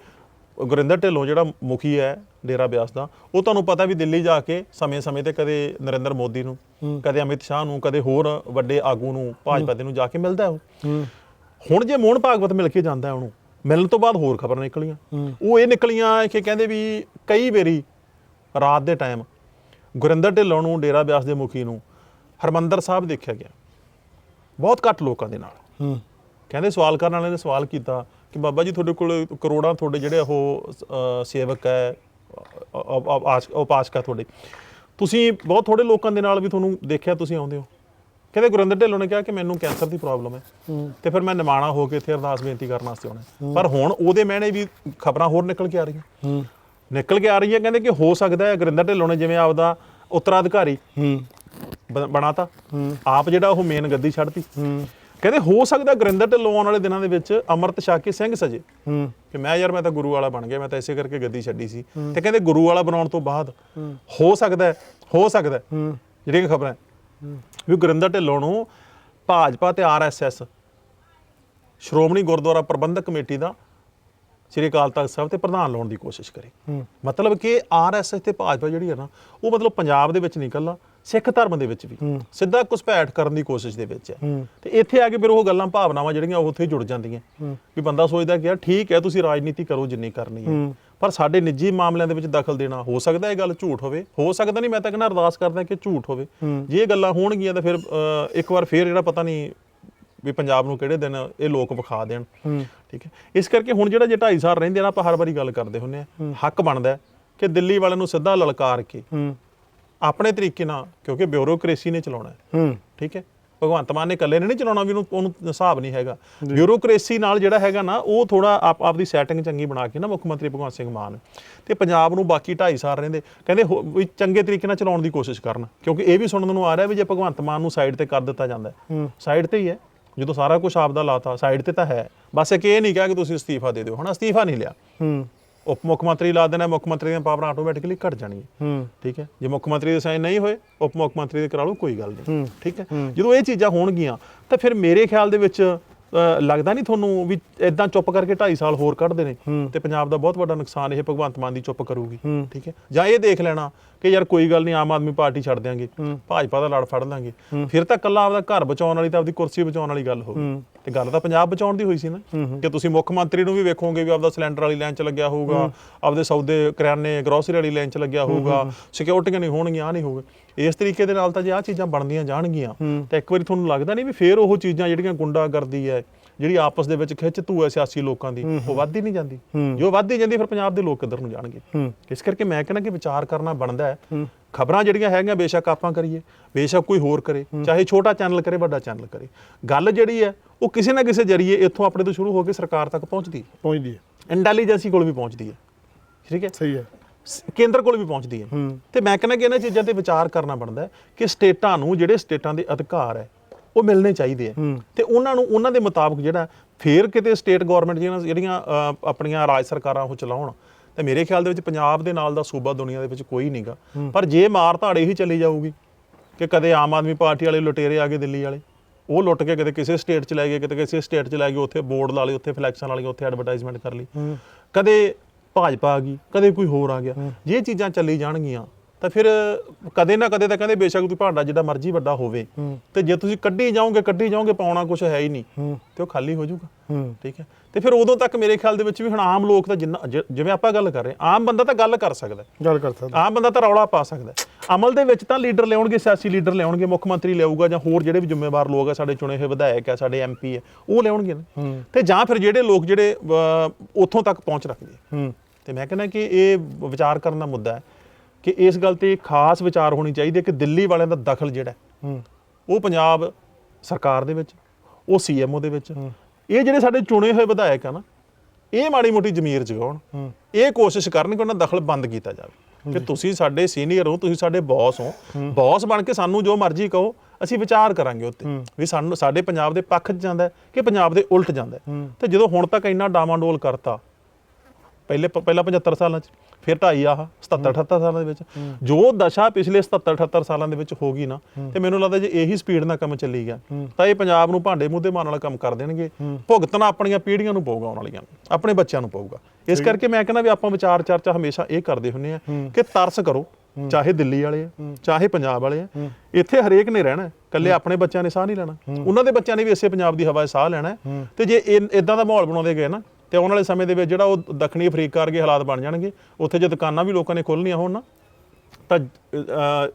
A: ਗੁਰਿੰਦਰ ਢਿੱਲੋਂ ਜਿਹੜਾ ਮੁਖੀ ਹੈ ਡੇਰਾ ਬਿਆਸ ਦਾ ਉਹ ਤੁਹਾਨੂੰ ਪਤਾ ਵੀ ਦਿੱਲੀ ਜਾ ਕੇ ਸਮੇਂ-ਸਮੇਂ ਤੇ ਕਦੇ ਨਰਿੰਦਰ ਮੋਦੀ ਨੂੰ ਕਦੇ ਅਮਿਤ ਸ਼ਾਹ ਨੂੰ ਕਦੇ ਹੋਰ ਵੱਡੇ ਆਗੂ ਨੂੰ ਭਾਜਪਾ ਦੇ ਨੂੰ ਜਾ ਕੇ ਮਿਲਦਾ ਉਹ। ਹੁਣ ਜੇ ਮੋਹਨ ਭਾਗਵਤ ਮਿਲ ਕੇ ਜਾਂਦਾ ਉਹਨੂੰ ਮਿਲਣ ਤੋਂ ਬਾਅਦ ਹੋਰ ਖਬਰਾਂ ਨਿਕਲੀਆਂ। ਉਹ ਇਹ ਨਿਕਲੀਆਂ ਕਿ ਕਹਿੰਦੇ ਵੀ ਕਈ ਵਾਰੀ ਰਾਤ ਦੇ ਟਾਈਮ ਗੁਰਿੰਦਰ ਢਿੱਲੋਂ ਨੂੰ ਡੇਰਾ ਬਿਆਸ ਦੇ ਮੁਖੀ ਨੂੰ ਹਰਮੰਦਰ ਸਾਹਿਬ ਦੇਖਿਆ ਗਿਆ। ਬਹੁਤ ਘੱਟ ਲੋਕਾਂ ਦੇ ਨਾਲ। ਕਹਿੰਦੇ ਸਵਾਲ ਕਰਨ ਵਾਲੇ ਨੇ ਸਵਾਲ ਕੀਤਾ ਕਿ ਬਾਬਾ ਜੀ ਤੁਹਾਡੇ ਕੋਲ ਕਰੋੜਾਂ ਤੁਹਾਡੇ ਜਿਹੜੇ ਉਹ ਸੇਵਕ ਹੈ ਉਪਾਸਕ ਤੁਹਾਡੇ। ਤੁਸੀਂ ਬਹੁਤ ਥੋੜੇ ਲੋਕਾਂ ਦੇ ਨਾਲ ਵੀ ਤੁਹਾਨੂੰ ਦੇਖਿਆ ਤੁਸੀਂ ਆਉਂਦੇ ਹੋ। ਕਹਿੰਦੇ ਗੁਰਿੰਦਰ ਢਿੱਲੋਂ ਨੇ ਕਿਹਾ ਕਿ ਮੈਨੂੰ ਕੈਂਸਰ ਦੀ ਪ੍ਰੋਬਲਮ ਹੈ। ਤੇ ਫਿਰ ਮੈਂ ਨਿਮਾਣਾ ਹੋ ਕੇ ਇੱਥੇ ਅਰਦਾਸ ਬੇਨਤੀ ਕਰਨ ਵਾਸਤੇ ਆਉਣਾ ਪਰ ਹੁਣ ਉਹਦੇ ਮਹਿਣੇ ਵੀ ਖਬਰਾਂ ਹੋਰ ਨਿਕਲ ਕੇ ਆ ਰਹੀਆਂ। ਨਿਕਲ ਕੇ ਆ ਰਹੀਆਂ ਕਹਿੰਦੇ ਕਿ ਹੋ ਸਕਦਾ ਹੈ ਗੁਰਿੰਦਰ ਢਿੱਲੋਂ ਨੇ ਜਿਵੇਂ ਆਪਦਾ ਉੱਤਰਾਧਿਕਾਰੀ ਬਣਾਤਾ। ਆਪ ਜਿਹੜਾ ਉਹ ਮੇਨ ਗੱਦੀ ਛੱਡਤੀ। ਕਹਿੰਦੇ ਹੋ ਸਕਦਾ ਗੁਰਿੰਦਰ ਢਿੱਲੋਂ ਆਉਣ ਵਾਲੇ ਦਿਨਾਂ ਦੇ ਵਿੱਚ ਅੰਮ੍ਰਿਤ ਛਕ ਕੇ ਸਿੰਘ ਸਜੇ। ਕਿ ਮੈਂ ਯਾਰ ਮੈਂ ਤਾਂ ਗੁਰੂ ਵਾਲਾ ਬਣ ਗਿਆ ਮੈਂ ਤਾਂ ਇਸੇ ਕਰਕੇ ਗੱਦੀ ਛੱਡੀ ਸੀ। ਤੇ ਕਹਿੰਦੇ ਗੁਰੂ ਵਾਲਾ ਬਣਾਉਣ ਤੋਂ ਬਾਅਦ ਹੋ। ਸਕਦਾ ਹੈ ਸਕਦਾ ਜਿਹੜੀਆਂ ਖਬਰਾਂ ਵੀ ਗੁਰਿੰਦਰ ਢਿੱਲੋਂ ਨੂੰ ਭਾਜਪਾ ਤੇ ਆਰਐਸਐਸ ਸ਼੍ਰੋਮਣੀ ਗੁਰਦੁਆਰਾ ਪ੍ਰਬੰਧਕ ਕਮੇਟੀ ਦਾ ਸ੍ਰੀ ਅਕਾਲ ਤਖਤ ਸਾਹਿਬ ਤੇ ਪ੍ਰਧਾਨ ਲਾਉਣ ਦੀ ਕੋਸ਼ਿਸ਼ ਕਰੇ। ਮਤਲਬ ਕਿ ਆਰਐਸਐਸ ਤੇ ਭਾਜਪਾ ਜਿਹੜੀ ਹੈ ਨਾ ਉਹ ਮਤਲਬ ਪੰਜਾਬ ਦੇ ਵਿੱਚ ਨਹੀਂ ਇਕੱਲਾ ਸਿੱਖ ਧਰਮ ਦੇ ਵਿੱਚ ਵੀ। ਸਿੱਧਾ ਘੁਸਪੈਠ ਕਰਨ ਦੀ ਕੋਸ਼ਿਸ਼ ਦੇ ਵਿੱਚ ਹੈ। ਤੇ ਇੱਥੇ ਆ ਕੇ ਫਿਰ ਉਹ ਗੱਲਾਂ ਭਾਵਨਾਵਾਂ ਜਿਹੜੀਆਂ ਉਹ ਉੱਥੇ ਜੁੜ ਜਾਂਦੀਆਂ। ਵੀ ਬੰਦਾ ਸੋਚਦਾ ਕਿ ਯਾਰ ਠੀਕ ਹੈ ਤੁਸੀਂ ਰਾਜਨੀਤੀ ਕਰੋ ਜਿੰਨੀ ਕਰਨੀ ਹੂੰ। ਪਰ ਸਾਡੇ ਨਿੱਜੀ ਮਾਮਲਿਆਂ ਦੇ ਵਿੱਚ ਦਖਲ ਦੇਣਾ ਹੋ ਸਕਦਾ ਇਹ ਗੱਲ ਝੂਠ ਹੋਵੇ। ਹੋ ਸਕਦਾ ਨਹੀਂ ਮੈਂ ਤਾਂ ਕਹਿੰਦਾ ਅਰਦਾਸ ਕਰਦਾ ਕਿ ਝੂਠ ਹੋਵੇ। ਜੇ ਇਹ ਗੱਲਾਂ ਹੋਣਗੀਆਂ ਤਾਂ ਫਿਰ ਇੱਕ ਵਾਰ ਫੇਰ ਜਿਹੜਾ ਪਤਾ ਨਹੀਂ ਵੀ ਪੰਜਾਬ ਨੂੰ ਕਿਹੜੇ ਦਿਨ ਇਹ ਲੋਕ ਵਿਖਾ ਦੇਣ। ਠੀਕ ਹੈ। ਇਸ ਕਰਕੇ ਹੁਣ ਜਿਹੜਾ ਜੇ 2.5 ਸਾਲ ਰਹਿੰਦੇ ਆ ਨਾ ਆਪਾਂ ਹਰ ਵਾਰੀ ਗੱਲ ਕਰਦੇ ਹੁੰਨੇ ਆ ਹੱਕ ਬਣਦਾ ਕਿ ਦਿੱਲੀ ਵਾਲਿਆਂ ਨੂੰ ਸਿੱਧਾ ਲਲਕਾਰ ਕੇ ਆਪਣੇ ਤਰੀਕੇ ਨਾਲ ਕਿਉਂਕਿ ਬਿਊਰੋਕ੍ਰੇਸੀ ਨੇ ਚਲਾਉਣਾ ਹੂੰ। ਠੀਕ ਹੈ। ਭਗਵੰਤ ਮਾਨ ਨੇ ਇਕੱਲੇ ਨੇ ਨਹੀਂ ਚਲਾਉਣਾ ਵੀ ਉਹਨੂੰ ਉਹਨੂੰ ਹਿਸਾਬ ਨਹੀਂ ਹੈਗਾ। ਬਿਊਰੋਕ੍ਰੇਸੀ ਨਾਲ ਜਿਹੜਾ ਹੈਗਾ ਨਾ ਉਹ ਥੋੜਾ ਆਪ ਆਪਦੀ ਸੈਟਿੰਗ ਚੰਗੀ ਬਣਾ ਕੇ ਨਾ ਮੁੱਖ ਮੰਤਰੀ ਭਗਵੰਤ ਸਿੰਘ ਮਾਨ। ਤੇ ਪੰਜਾਬ ਨੂੰ ਬਾਕੀ 2.5 ਸਾਲ ਰਹਿੰਦੇ ਕਹਿੰਦੇ ਵੀ ਚੰਗੇ ਤਰੀਕੇ ਨਾਲ ਚਲਾਉਣ ਦੀ ਕੋਸ਼ਿਸ਼ ਕਰਨ। ਕਿਉਂਕਿ ਇਹ ਵੀ ਸੁਣਨ ਨੂੰ ਆ ਰਿਹਾ ਵੀ ਜੇ ਭਗਵੰਤ ਮਾਨ ਨੂੰ ਸਾਈਡ ਤੇ ਕਰ ਦਿੱਤਾ ਜਾਂਦਾ ਸਾਈਡ ਤੇ ਹੀ ਹੈ। ਜਦੋਂ ਸਾਰਾ ਕੁਝ ਆਪਦਾ ਲਾਤਾ ਸਾਈਡ ਤੇ ਤਾਂ ਹੈ। ਬਸ ਇੱਕ ਇਹ ਨਹੀਂ ਕਿਹਾ ਕਿ ਤੁਸੀਂ ਅਸਤੀਫਾ ਦੇ ਦਿਓ। ਹੁਣ ਅਸਤੀਫਾ ਨਹੀਂ ਲਿਆ।
B: ਹੂੰ।
A: ਉਪ ਮੁੱਖ ਮੰਤਰੀ ਲਾ ਦੇਣਾ ਮੁੱਖ ਮੰਤਰੀ ਦੀਆਂ ਪਾਵਰਾਂ ਆਟੋਮੈਟਿਕਲੀ ਘਟ ਜਾਣੀਆਂ।
B: ਹੂੰ।
A: ਠੀਕ ਹੈ? ਜੇ ਮੁੱਖ ਮੰਤਰੀ ਦੇ ਸਾਈਨ ਨਹੀਂ ਹੋਏ ਉਪ ਮੁੱਖ ਮੰਤਰੀ ਦੇ ਕਰਾ ਲਓ ਕੋਈ ਗੱਲ ਨਹੀਂ। ਠੀਕ ਹੈ। ਜਦੋਂ ਇਹ ਚੀਜ਼ਾਂ ਹੋਣਗੀਆਂ ਤਾਂ ਫਿਰ ਮੇਰੇ ਖਿਆਲ ਦੇ ਵਿੱਚ ਲੱਗਦਾ ਨਹੀਂ ਤੁਹਾਨੂੰ ਵੀ ਇਦਾਂ ਚੁੱਪ ਕਰਕੇ 2.5 ਸਾਲ ਹੋਰ ਕੱਢਦੇ ਨੇ ਤੇ ਪੰਜਾਬ ਦਾ ਬਹੁਤ ਵੱਡਾ ਨੁਕਸਾਨ ਇਹ ਭਗਵੰਤ ਮਾਨ ਦੀ ਚੁੱਪ ਕਰੂਗੀ ਠੀਕ ਹੈ? ਜਾਂ ਇਹ ਦੇਖ ਲੈਣਾ ਕਿ ਯਾਰ ਕੋਈ ਗੱਲ ਨਹੀਂ ਆਮ ਆਦਮੀ ਪਾਰਟੀ ਛੱਡ ਦਿਆਂਗੇ ਭਾਜਪਾ ਦਾ ਲੜ ਫੜ ਲਾਂਗੇ। ਫਿਰ ਤਾਂ ਕੱਲਾ ਆਪਦਾ ਘਰ ਬਚਾਉਣ ਵਾਲੀ ਤਾਂ ਆਪਦੀ ਕੁਰਸੀ ਬਚਾਉਣ ਵਾਲੀ ਗੱਲ ਹੋਊਗੀ ਤੇ ਗੱਲ ਤਾਂ ਪੰਜਾਬ ਬਚਾਉਣ ਦੀ ਹੋਈ ਸੀ ਨਾ। ਕਿ ਤੁਸੀਂ ਮੁੱਖ ਮੰਤਰੀ ਨੂੰ ਵੀ ਵੇਖੋਗੇ ਵੀ ਆਪਦਾ ਸਿਲੰਡਰ ਵਾਲੀ ਲਾਈਨ 'ਚ ਲੱਗਿਆ ਹੋਊਗਾ ਆਪਦੇ ਸੌਦੇ ਕਰਿਆਨੇ ਗਰੋਸਰੀ ਵਾਲੀ ਲਾਈਨ 'ਚ ਲੱਗਿਆ ਹੋਊਗਾ ਸਿਕਿਉਰਿਟੀਆਂ ਨਹੀਂ ਹੋਣਗੀਆਂ ਆ ਨਹੀਂ ਹੋਊਗਾ। ਇਸ ਤਰੀਕੇ ਦੇ ਨਾਲ ਤਾਂ ਜੇ ਆ ਚੀਜ਼ਾਂ ਬਣਦੀਆਂ ਜਾਣਗੀਆਂ ਤਾਂ ਇੱਕ ਵਾਰੀ ਤੁਹਾਨੂੰ ਲੱਗਦਾ ਨਹੀਂ ਵੀ ਫੇਰ ਉਹ ਚੀਜ਼ਾਂ ਜਿਹੜੀਆਂ ਗੁੰਡਾਗਰਦੀ ਹੈ ਜਿਹੜੀ ਆਪਸ ਦੇ ਵਿੱਚ ਖਿੱਚ ਧੂ ਹੈ ਸਿਆਸੀ ਲੋਕਾਂ ਦੀ ਉਹ ਵੱਧਦੀ ਨਹੀਂ ਜਾਂਦੀ। ਜੋ ਵੱਧਦੀ ਜਾਂਦੀ ਫਿਰ ਪੰਜਾਬ ਦੇ ਲੋਕ ਕਿੱਧਰ ਨੂੰ ਜਾਣਗੇ? ਇਸ ਕਰਕੇ ਮੈਂ ਕਹਿੰਦਾ ਕਿ ਵਿਚਾਰ ਕਰਨਾ ਬਣਦਾ ਹੈ। ਖਬਰਾਂ ਜਿਹੜੀਆਂ ਹੈਗੀਆਂ ਬੇਸ਼ੱਕ ਆਪਾਂ ਕਰੀਏ ਬੇਸ਼ੱਕ ਕੋਈ ਹੋਰ ਕਰੇ ਚਾਹੇ ਛੋਟਾ ਚੈਨਲ ਕਰੇ ਵੱਡਾ ਚੈਨਲ ਕਰੇ। ਗੱਲ ਜਿਹੜੀ ਹੈ ਉਹ ਕਿਸੇ ਨਾ ਕਿਸੇ ਜਰੀਏ ਇੱਥੋਂ ਆਪਣੇ ਤੋਂ ਸ਼ੁਰੂ ਹੋ ਕੇ ਸਰਕਾਰ ਤੱਕ ਪਹੁੰਚਦੀ ਹੈ।
B: ਪਹੁੰਚਦੀ ਹੈ।
A: ਇੰਟੈਲੀਜੈਂਸੀ ਕੋਲ ਵੀ ਪਹੁੰਚਦੀ ਹੈ। ਠੀਕ ਹੈ?
B: ਸਹੀ ਹੈ।
A: ਕੇਂਦਰ ਕੋਲ ਵੀ ਪਹੁੰਚਦੀ ਹੈ। ਤੇ ਮੈਂ ਕਹਿੰਦਾ ਕਿ ਇਹਨਾਂ ਚੀਜ਼ਾਂ ਤੇ ਵਿਚਾਰ ਕਰਨਾ ਬਣਦਾ ਹੈ ਕਿ ਸਟੇਟਾਂ ਨੂੰ ਜਿਹੜੇ ਸਟੇਟਾਂ ਦੇ ਅਧਿਕਾਰ ਹੈ ਉਹ ਮਿਲਣੇ ਚਾਹੀਦੇ ਆ ਤੇ ਉਹਨਾਂ ਨੂੰ ਉਹਨਾਂ ਦੇ ਮੁਤਾਬਕ ਜਿਹੜਾ ਫੇਰ ਕਿਤੇ ਸਟੇਟ ਗਵਰਨਮੈਂਟ ਜਿਹੜੀਆਂ ਆਪਣੀਆਂ ਰਾਜ ਸਰਕਾਰਾਂ ਉਹ ਚਲਾਉਣ ਤੇ ਮੇਰੇ ਖਿਆਲ ਦੇ ਵਿੱਚ ਪੰਜਾਬ ਦੇ ਨਾਲ ਦਾ ਸੂਬਾ ਦੁਨੀਆ ਦੇ ਵਿੱਚ ਕੋਈ ਨਹੀਂਗਾ ਪਰ ਜੇ ਮਾਰ ਧਾੜੇ ਹੀ ਚੱਲੀ ਜਾਊਗੀ ਕਿ ਕਦੇ ਆਮ ਆਦਮੀ ਪਾਰਟੀ ਵਾਲੇ ਲੁਟੇਰੇ ਆ ਗਏ ਦਿੱਲੀ ਵਾਲੇ ਉਹ ਲੁੱਟ ਕੇ ਕਿਤੇ ਕਿਸੇ ਸਟੇਟ ਚ ਲੈ ਗਏ ਕਿਤੇ ਕਿਸੇ ਸਟੇਟ ਚ ਲੈ ਗਏ ਉੱਥੇ ਬੋਰਡ ਲਾ ਲਏ ਉੱਥੇ ਫਲੈਕਸ਼ਨ ਲਾ ਲਈਆਂ ਉੱਥੇ ਐਡਵਰਟਾਈਜ਼ਮੈਂਟ ਕਰ ਲਈ। ਕਦੇ ਭਾਜਪਾ ਆ ਗਈ ਕਦੇ ਕੋਈ ਹੋਰ ਆ ਗਿਆ। ਜੇ ਇਹ ਚੀਜ਼ਾਂ ਚੱਲੀ ਜਾਣਗੀਆਂ ਤਾਂ ਫਿਰ ਕਦੇ ਨਾ ਕਦੇ ਤਾਂ ਕਹਿੰਦੇ ਬੇਸ਼ੱਕ ਤੁਸੀਂ ਭਾਂਡਾ ਜਿੱਡਾ ਮਰਜ਼ੀ ਵੱਡਾ ਹੋਵੇ। ਤੇ ਜੇ ਤੁਸੀਂ ਕੱਢੀ ਜਾਓਗੇ ਕੱਢੀ ਜਾਓਗੇ ਪਾਉਣਾ ਕੁਝ ਹੈ ਹੀ ਨਹੀਂ। ਤੇ ਉਹ ਖਾਲੀ ਹੋ ਜਾਊਗਾ। ਠੀਕ ਹੈ। ਤੇ ਫਿਰ ਉਦੋਂ ਤੱਕ ਮੇਰੇ ਖਿਆਲ ਦੇ ਵਿੱਚ ਵੀ ਹੁਣ ਆਮ ਲੋਕ ਤਾਂ ਜਿੰਨਾ ਜਿਵੇਂ ਆਪਾਂ ਗੱਲ ਕਰ ਰਹੇ ਆਮ ਬੰਦਾ ਤਾਂ ਗੱਲ ਕਰ ਸਕਦਾ।
B: ਗੱਲ ਕਰ ਸਕਦਾ।
A: ਆਮ ਬੰਦਾ ਤਾਂ ਰੌਲਾ ਪਾ ਸਕਦਾ। ਅਮਲ ਦੇ ਵਿੱਚ ਤਾਂ ਲੀਡਰ ਲਿਆਉਣਗੇ ਸਿਆਸੀ ਲੀਡਰ ਲਿਆਉਣਗੇ ਮੁੱਖ ਮੰਤਰੀ ਲਿਆਊਗਾ ਜਾਂ ਹੋਰ ਜਿਹੜੇ ਵੀ ਜ਼ਿੰਮੇਵਾਰ ਲੋਕ ਆ ਸਾਡੇ ਚੁਣੇ ਹੋਏ ਵਿਧਾਇਕ ਆ ਸਾਡੇ ਐਮਪੀ ਆ ਉਹ ਲਿਆਉਣਗੇ ਤੇ ਜਾਂ ਫਿਰ ਜਿਹੜੇ ਲੋਕ ਜਿਹੜੇ ਉੱਥੋਂ ਤੱਕ ਪਹੁੰਚ ਰੱਖਦੇ ਤੇ ਮੈਂ ਕਹਿੰਦਾ ਕਿ ਇਹ ਵਿਚਾਰ ਕਰਨ ਦਾ ਮੁੱਦਾ ਹੈ ਕਿ ਇਸ ਗੱਲ ਤੇ ਖਾਸ ਵਿਚਾਰ ਹੋਣੀ ਚਾਹੀਦੀ ਹੈ ਕਿ ਦਿੱਲੀ ਵਾਲਿਆਂ ਦਾ ਦਖਲ ਜਿਹੜਾ ਹੈ, ਉਹ ਪੰਜਾਬ ਸਰਕਾਰ ਦੇ ਵਿੱਚ ਉਹ ਸੀਐਮਓ ਦੇ ਵਿੱਚ। ਇਹ ਜਿਹੜੇ ਸਾਡੇ ਚੁਣੇ ਹੋਏ ਵਿਧਾਇਕ ਆ ਨਾ ਇਹ ਮਾੜੀ ਮੋਟੀ ਜ਼ਮੀਰ ਜਗਾਉਣ। ਇਹ ਕੋਸ਼ਿਸ਼ ਕਰਨ ਕਿ ਉਹਨਾਂ ਦਾ ਦਖਲ ਬੰਦ ਕੀਤਾ ਜਾਵੇ। ਕਿ ਤੁਸੀਂ ਸਾਡੇ ਸੀਨੀਅਰ ਹੋ ਤੁਸੀਂ ਸਾਡੇ ਬੌਸ ਹੋ। ਬੌਸ ਬਣ ਕੇ ਸਾਨੂੰ ਜੋ ਮਰਜ਼ੀ ਕਹੋ ਅਸੀਂ ਵਿਚਾਰ ਕਰਾਂਗੇ ਉੱਤੇ। ਵੀ ਸਾਨੂੰ ਸਾਡੇ ਪੰਜਾਬ ਦੇ ਪੱਖ 'ਚ ਜਾਂਦਾ ਕਿ ਪੰਜਾਬ ਦੇ ਉਲਟ ਜਾਂਦਾ। ਤੇ ਜਦੋਂ ਹੁਣ ਤੱਕ ਇੰਨਾ ਡਾਮਾਡੋਲ ਕਰਤਾ ਪਹਿਲੇ ਪਹਿਲਾਂ 75 ਸਾਲਾਂ ਚ ਫਿਰ ਢਾਈ ਆਹ 77 78 ਸਾਲਾਂ ਦੇ ਵਿੱਚ। ਜੋ ਦਸ਼ਾ ਪਿਛਲੇ 77 78 ਸਾਲਾਂ ਦੇ ਵਿੱਚ ਹੋ ਗਈ ਨਾ ਤੇ ਮੈਨੂੰ ਲੱਗਦਾ ਜੇ ਇਹੀ ਸਪੀਡ ਨਾਲ ਕੰਮ ਚੱਲੀ ਗਿਆ ਤਾਂ ਇਹ ਪੰਜਾਬ ਨੂੰ ਭਾਂਡੇ ਮੂੰਹ ਤੇ ਮਾਰਨ ਵਾਲਾ ਕੰਮ ਕਰ ਦੇਣਗੇ। ਭੁਗਤਣਾ ਆਪਣੀਆਂ ਪੀੜ੍ਹੀਆਂ ਨੂੰ ਪਊਗਾ ਆਉਣ ਵਾਲੀਆਂ। ਆਪਣੇ ਬੱਚਿਆਂ ਨੂੰ ਪਊਗਾ। ਇਸ ਕਰਕੇ ਮੈਂ ਕਹਿੰਦਾ ਵੀ ਆਪਾਂ ਵਿਚਾਰ ਚਰਚਾ ਹਮੇਸ਼ਾ ਇਹ ਕਰਦੇ ਹੁੰਨੇ ਆ ਕਿ ਤਰਸ ਕਰੋ ਚਾਹੇ ਦਿੱਲੀ ਵਾਲੇ ਆ ਚਾਹੇ ਪੰਜਾਬ ਵਾਲੇ ਆ। ਇੱਥੇ ਹਰੇਕ ਨੇ ਰਹਿਣਾ ਹੈ। ਇਕੱਲੇ ਆਪਣੇ ਬੱਚਿਆਂ ਨੇ ਸਾਹ ਨਹੀਂ ਲੈਣਾ। ਉਹਨਾਂ ਦੇ ਬੱਚਿਆਂ ਨੇ ਵੀ ਇਸੇ ਪੰਜਾਬ ਦੀ ਹਵਾ 'ਚ ਸਾਹ ਲੈਣਾ। ਤੇ ਜੇ ਇਦਾਂ ਦਾ ਮਾਹੌਲ ਬਣਾਉਂਦੇ ਗਏ ਨਾ ਤੇ ਆਉਣ ਵਾਲੇ ਸਮੇਂ ਦੇ ਵਿੱਚ ਜਿਹੜਾ ਉਹ ਦੱਖਣੀ ਅਫਰੀਕਾ ਵਰਗੇ ਹਾਲਾਤ ਬਣ ਜਾਣਗੇ ਉੱਥੇ ਜੇ ਦੁਕਾਨਾਂ ਵੀ ਲੋਕਾਂ ਨੇ ਖੋਲ੍ਹਣੀਆਂ ਹੋਣ ਨਾ ਤਾਂ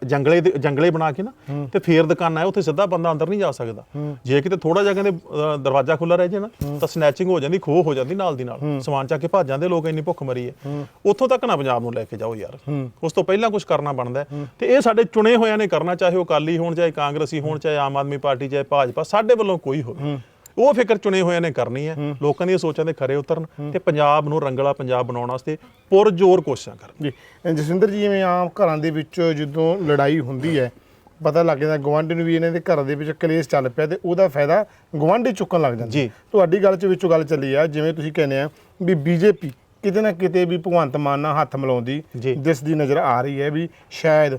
A: ਜੰਗਲੇ ਦੇ- ਜੰਗਲੇ ਬਣਾ ਕੇ ਨਾ ਤੇ ਫੇਰ ਦੁਕਾਨਾਂ ਹੈ ਉੱਥੇ ਸਿੱਧਾ ਬੰਦਾ ਅੰਦਰ ਨਹੀਂ ਜਾ ਸਕਦਾ। ਜੇ ਕਿਤੇ ਥੋੜਾ ਜਿਹਾ ਕਹਿੰਦੇ ਦਰਵਾਜ਼ਾ ਖੁੱਲਾ ਰਹਿ ਜੇ ਨਾ ਤਾਂ ਸਨੈਚਿੰਗ ਹੋ ਜਾਂਦੀ ਖੋਹ ਹੋ ਜਾਂਦੀ ਨਾਲ ਦੀ ਨਾਲ। ਸਮਾਨ ਚੱਕ ਕੇ ਭੱਜ ਜਾਂਦੇ ਲੋਕ ਇੰਨੀ ਭੁੱਖ ਮਰੀ ਹੈ। ਉੱਥੋਂ ਤੱਕ ਨਾ ਪੰਜਾਬ ਨੂੰ ਲੈ ਕੇ ਜਾਓ ਯਾਰ। ਉਸ ਤੋਂ ਪਹਿਲਾਂ ਕੁਝ ਕਰਨਾ ਬਣਦਾ। ਤੇ ਇਹ ਸਾਡੇ ਚੁਣੇ ਹੋਇਆਂ ਨੇ ਕਰਨਾ ਚਾਹੇ ਉਹ ਅਕਾਲੀ ਹੋਣ ਚਾਹੇ ਕਾਂਗਰਸੀ ਹੋਣ ਚਾਹੇ ਆਮ ਆਦਮੀ ਪਾਰਟੀ ਚਾਹੇ ਭਾਜਪਾ ਸਾਡੇ ਵੱਲੋਂ ਕੋਈ ਹੋਵੇ। ਉਹ ਫਿਕਰ ਚੁਣੇ ਹੋਇਆਂ ਨੇ ਕਰਨੀ ਹੈ। ਲੋਕਾਂ ਦੀਆਂ ਸੋਚਾਂ ਦੇ ਖਰੇ ਉਤਰਨ ਤੇ ਪੰਜਾਬ ਨੂੰ ਰੰਗਲਾ ਪੰਜਾਬ ਬਣਾਉਣ ਵਾਸਤੇ ਪੁਰਜੋਰ ਕੋਸ਼ਿਸ਼ਾਂ ਕਰਨ।
B: ਜੀ ਜਸਵਿੰਦਰ ਜੀ ਜਿਵੇਂ ਆਮ ਘਰਾਂ ਦੇ ਵਿੱਚ ਜਦੋਂ ਲੜਾਈ ਹੁੰਦੀ ਹੈ ਪਤਾ ਲੱਗ ਜਾਂਦਾ ਗਵਾਂਢੀ ਨੂੰ ਵੀ ਇਹਨਾਂ ਦੇ ਘਰ ਦੇ ਵਿੱਚ ਕਲੇਸ਼ ਚੱਲ ਪਿਆ ਤੇ ਉਹਦਾ ਫਾਇਦਾ ਗਵਾਂਢੀ ਚੁੱਕਣ ਲੱਗ ਜਾਂਦੇ।
A: ਜੀ।
B: ਤੁਹਾਡੀ ਗੱਲ 'ਚ ਵਿੱਚੋਂ ਗੱਲ ਚੱਲੀ ਆ ਜਿਵੇਂ ਤੁਸੀਂ ਕਹਿੰਦੇ ਆ ਵੀ ਬੀਜੇਪੀ ਕਿਤੇ ਨਾ ਕਿਤੇ ਵੀ ਭਗਵੰਤ ਮਾਨ ਨਾਲ ਹੱਥ ਮਿਲਾਉਂਦੀ
A: ਜੀ।
B: ਦਿਸਦੀ ਨਜ਼ਰ ਆ ਰਹੀ ਹੈ ਵੀ ਸ਼ਾਇਦ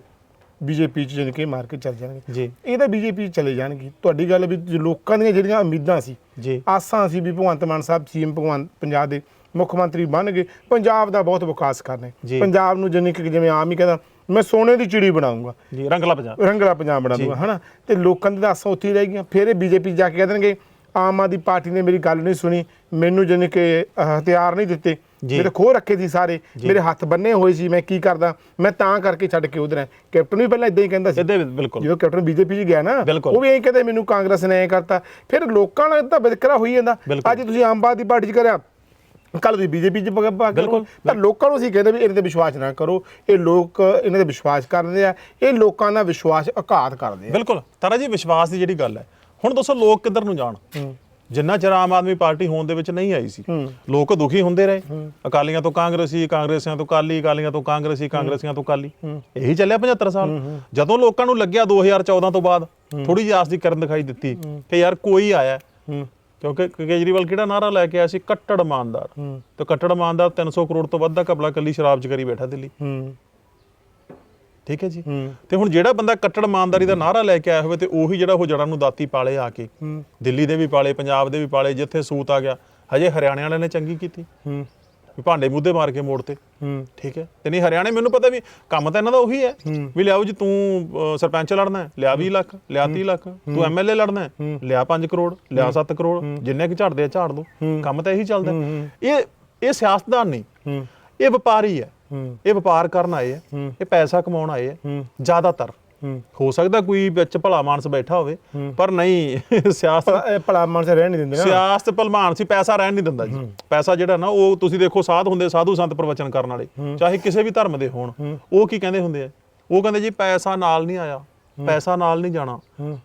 B: ਬੀਜੇਪੀ 'ਚ ਜਾਣੀ ਕਿ ਮਾਰ ਕੇ ਚੱਲ ਜਾਣਗੇ।
A: ਜੀ।
B: ਇਹ ਤਾਂ ਬੀਜੇਪੀ ਚਲੇ ਜਾਣਗੇ। ਤੁਹਾਡੀ ਗੱਲ ਵੀ ਜੋ ਲੋਕਾਂ ਦੀਆਂ ਜਿਹੜੀਆਂ ਉਮੀਦਾਂ ਸੀ
A: ਜੀ।
B: ਆਸਾਂ ਸੀ ਵੀ ਭਗਵੰਤ ਮਾਨ ਸਾਹਿਬ ਸੀਐਮ ਭਗਵੰਤ ਪੰਜਾਬ ਦੇ ਮੁੱਖ ਮੰਤਰੀ ਬਣ ਗਏ ਪੰਜਾਬ ਦਾ ਬਹੁਤ ਵਿਕਾਸ ਕਰਨੇ। ਪੰਜਾਬ ਨੂੰ ਜਾਣੀ ਕਿ ਜਿਵੇਂ ਆਮ ਹੀ ਕਹਿੰਦਾ ਮੈਂ ਸੋਨੇ ਦੀ ਚਿੜੀ ਬਣਾਉਂਗਾ।
A: ਜੀ ਰੰਗਲਾ ਪੰਜਾਬ।
B: ਰੰਗਲਾ ਪੰਜਾਬ ਬਣਾ ਦੂੰਗਾ ਹਨਾ? ਤੇ ਲੋਕਾਂ ਦੀ ਆਸਾਂ ਉੱਥੇ ਰਹਿ ਗਈਆਂ। ਫਿਰ ਇਹ ਬੀਜੇਪੀ ਜਾ ਕੇ ਕਹਿ ਦੇਣਗੇ ਆਮ ਆਦਮੀ ਪਾਰਟੀ ਨੇ ਮੇਰੀ ਗੱਲ ਨਹੀਂ ਸੁਣੀ ਮੈਨੂੰ ਜਾਣੀ ਕਿ ਹਥਿਆਰ ਨਹੀਂ ਦਿੱਤੇ। ਮੇਰੇ ਖੋਹ ਰੱਖੇ ਸੀ ਸਾਰੇ। ਮੇਰੇ ਹੱਥ ਬੰਨੇ ਹੋਏ ਸੀ ਮੈਂ ਕੀ ਕਰਦਾ? ਮੈਂ ਤਾਂ ਕਰਕੇ ਛੱਡ ਕੇ ਉਧਰ ਕੈਪਟਨ ਵੀ ਪਹਿਲਾਂ ਇਦਾਂ ਹੀ ਕਹਿੰਦਾ ਸੀ।
A: ਬਿਲਕੁਲ।
B: ਜਦੋਂ ਕੈਪਟਨ ਬੀਜੇਪੀ 'ਚ ਗਿਆ ਨਾ। ਉਹ ਵੀ ਐਂ ਕਹਿੰਦੇ ਮੈਨੂੰ ਕਾਂਗਰਸ ਨੇ ਐਂ ਕਰਤਾ। ਫਿਰ ਲੋਕਾਂ ਨਾਲ ਤਾਂ ਵਿਤਕਰਾ ਹੋਈ ਜਾਂਦਾ। ਅੱਜ ਤੁਸੀਂ ਆਮ ਆਦਮੀ ਪਾਰਟੀ 'ਚ ਕਰਿਆ ਕੱਲ ਤੁਸੀਂ ਬੀਜੇਪੀ 'ਚ ਪਾ- ਕਰੋ। ਪਰ ਲੋਕਾਂ ਨੂੰ ਅਸੀਂ ਕਹਿੰਦੇ ਵੀ ਇਹਨਾਂ ਤੇ ਵਿਸ਼ਵਾਸ ਨਾ ਕਰੋ। ਇਹ ਲੋਕ ਇਹਨਾਂ ਤੇ ਵਿਸ਼ਵਾਸ ਕਰਦੇ ਆ। ਇਹ ਲੋਕਾਂ ਦਾ ਵਿਸ਼ਵਾਸ ਅਘਾਤ ਕਰਦੇ ਆ।
A: ਬਿਲਕੁਲ। ਤਾਰਾ ਜੀ ਵਿਸ਼ਵਾਸ ਦੀ ਜਿਹੜੀ ਗੱਲ ਹੈ। ਹੁਣ ਦੱਸੋ ਲੋਕ ਕਿੱਧਰ ਨੂੰ ਜਾਣ? ਜਿੰਨਾ ਚਿਰ ਆਮ ਆਦਮੀ ਪਾਰਟੀ ਹੋਣ ਦੇ ਵਿੱਚ ਨਹੀਂ ਆਈ ਸੀ ਲੋਕ ਦੁਖੀ ਹੁੰਦੇ ਰਹੇ। ਅਕਾਲੀਆਂ ਤੋਂ ਕਾਂਗਰਸੀ ਕਾਂਗਰਸੀਆਂ ਤੋਂ ਕਾਲੀ ਅਕਾਲੀਆਂ ਤੋਂ ਕਾਂਗਰਸੀ ਕਾਂਗਰਸੀਆਂ ਤੋਂ ਕਾਲੀ। ਇਹੀ ਚੱਲਿਆ 75 ਸਾਲ। ਜਦੋਂ ਲੋਕਾਂ ਨੂੰ ਲੱਗਿਆ 2014 ਤੋਂ ਬਾਅਦ ਥੋੜੀ ਜਿਹੀ ਆਸ ਦੀ ਕਰਨ ਦਿਖਾਈ ਦਿੱਤੀ ਕਿ ਯਾਰ ਕੋਈ ਆਇਆ। ਕਿਉਂਕਿ ਕੇਜਰੀਵਾਲ ਕਿਹੜਾ ਨਾਰਾ ਲੈ ਕੇ ਆਇਆ ਸੀ? ਕੱਟੜ ਇਮਾਨਦਾਰ। ਤੇ ਕੱਟੜ ਇਮਾਨਦਾਰ 300 ਕਰੋੜ ਤੋਂ ਵੱਧ ਦਾ ਕਬਲਾ ਕੱਲੀ ਸ਼ਰਾਬ ਚ ਕਰੀ ਬੈਠਾ ਦਿੱਲੀ। ਠੀਕ ਹੈ ਜੀ? ਤੇ ਹੁਣ ਜਿਹੜਾ ਬੰਦਾ ਕੱਟੜ ਇਮਾਨਦਾਰੀ ਦਾ ਨਾਰਾ ਲੈ ਕੇ ਆਇਆ ਹੋਵੇ ਤੇ ਉਹੀ ਜਿਹੜਾ ਉਹ ਜੜਾਂ ਨੂੰ ਦਾਤੀ ਪਾਲੇ ਆ ਕੇ। ਦਿੱਲੀ ਦੇ ਵੀ ਪਾਲੇ ਪੰਜਾਬ ਦੇ ਵੀ ਪਾਲੇ ਜਿੱਥੇ ਸੂਤ ਆ ਗਿਆ ਹਜੇ ਹਰਿਆਣੇ ਵਾਲਿਆਂ ਨੇ ਚੰਗੀ ਕੀਤੀ।
B: ਹੂੰ।
A: ਵੀ ਭਾਂਡੇ ਮੁੱਦੇ ਮਾਰ ਕੇ ਮੋੜ ਤੇ।
B: ਹੂੰ।
A: ਠੀਕ ਹੈ? ਤੇ ਨਹੀਂ ਹਰਿਆਣੇ ਮੈਨੂੰ ਪਤਾ ਵੀ ਕੰਮ ਤਾਂ ਇਹਨਾਂ ਦਾ ਉਹੀ ਹੈ। ਵੀ ਲਿਆਓ ਜੀ ਤੂੰ ਸਰਪੰਚ ਲੜਨਾ ਹੈ ਲਿਆ 20 ਲੱਖ ਲਿਆ 30 ਲੱਖ ਤੂੰ ਐਮਐਲਏ ਲੜਨਾ ਹੈ ਲਿਆ 5 ਕਰੋੜ ਲਿਆ 7 ਕਰੋੜ ਜਿੰਨੇ ਕਿ ਝੜਦੇ ਆ ਝਾੜ ਦੋ। ਕੰਮ ਤਾਂ ਇਹੀ ਚੱਲਦਾ। ਇਹ ਇਹ ਸਿਆਸਤਦਾਨ ਨਹੀਂ। ਇਹ ਵਪਾਰੀ ਹੂੰ। ਇਹ ਵਪਾਰ ਕਰਨ ਆਏ ਆ। ਇਹ ਪੈਸਾ ਕਮਾਉਣ ਆਏ ਆ। ਜ਼ਿਆਦਾਤਰ।
B: ਹੂੰ।
A: ਸਕਦਾ ਕੋਈ ਵਿੱਚ ਭਲਾ ਮਾਨਸ ਬੈਠਾ ਹੋਵੇ ਪਰ ਨਹੀਂ ਸਿਆਸਤ
B: ਭਲਾ- ਇਹ ਭਲਾ ਮਨ ਸੇ ਰਹਿ ਨਹੀਂ ਦਿੰਦੇ
A: ਸਿਆਸਤ ਭਲਮਾਨ ਸੀ ਪੈਸਾ ਰਹਿਣ ਨਹੀਂ ਦਿੰਦਾ ਜੀ। ਪੈਸਾ ਜਿਹੜਾ ਨਾ ਉਹ ਤੁਸੀਂ ਦੇਖੋ ਸਾਧ ਹੁੰਦੇ ਸਾਧੂ ਸੰਤ ਪ੍ਰਵਚਨ ਕਰਨ ਵਾਲੇ। ਚਾਹੇ ਕਿਸੇ ਵੀ ਧਰਮ ਦੇ ਹੋਣ। ਉਹ ਕੀ ਕਹਿੰਦੇ ਹੁੰਦੇ ਆ? ਉਹ ਕਹਿੰਦੇ ਜੀ ਪੈਸਾ ਨਾਲ ਨਹੀਂ ਆਇਆ। ਪੈਸਾ ਨਾਲ ਨਹੀਂ ਜਾਣਾ।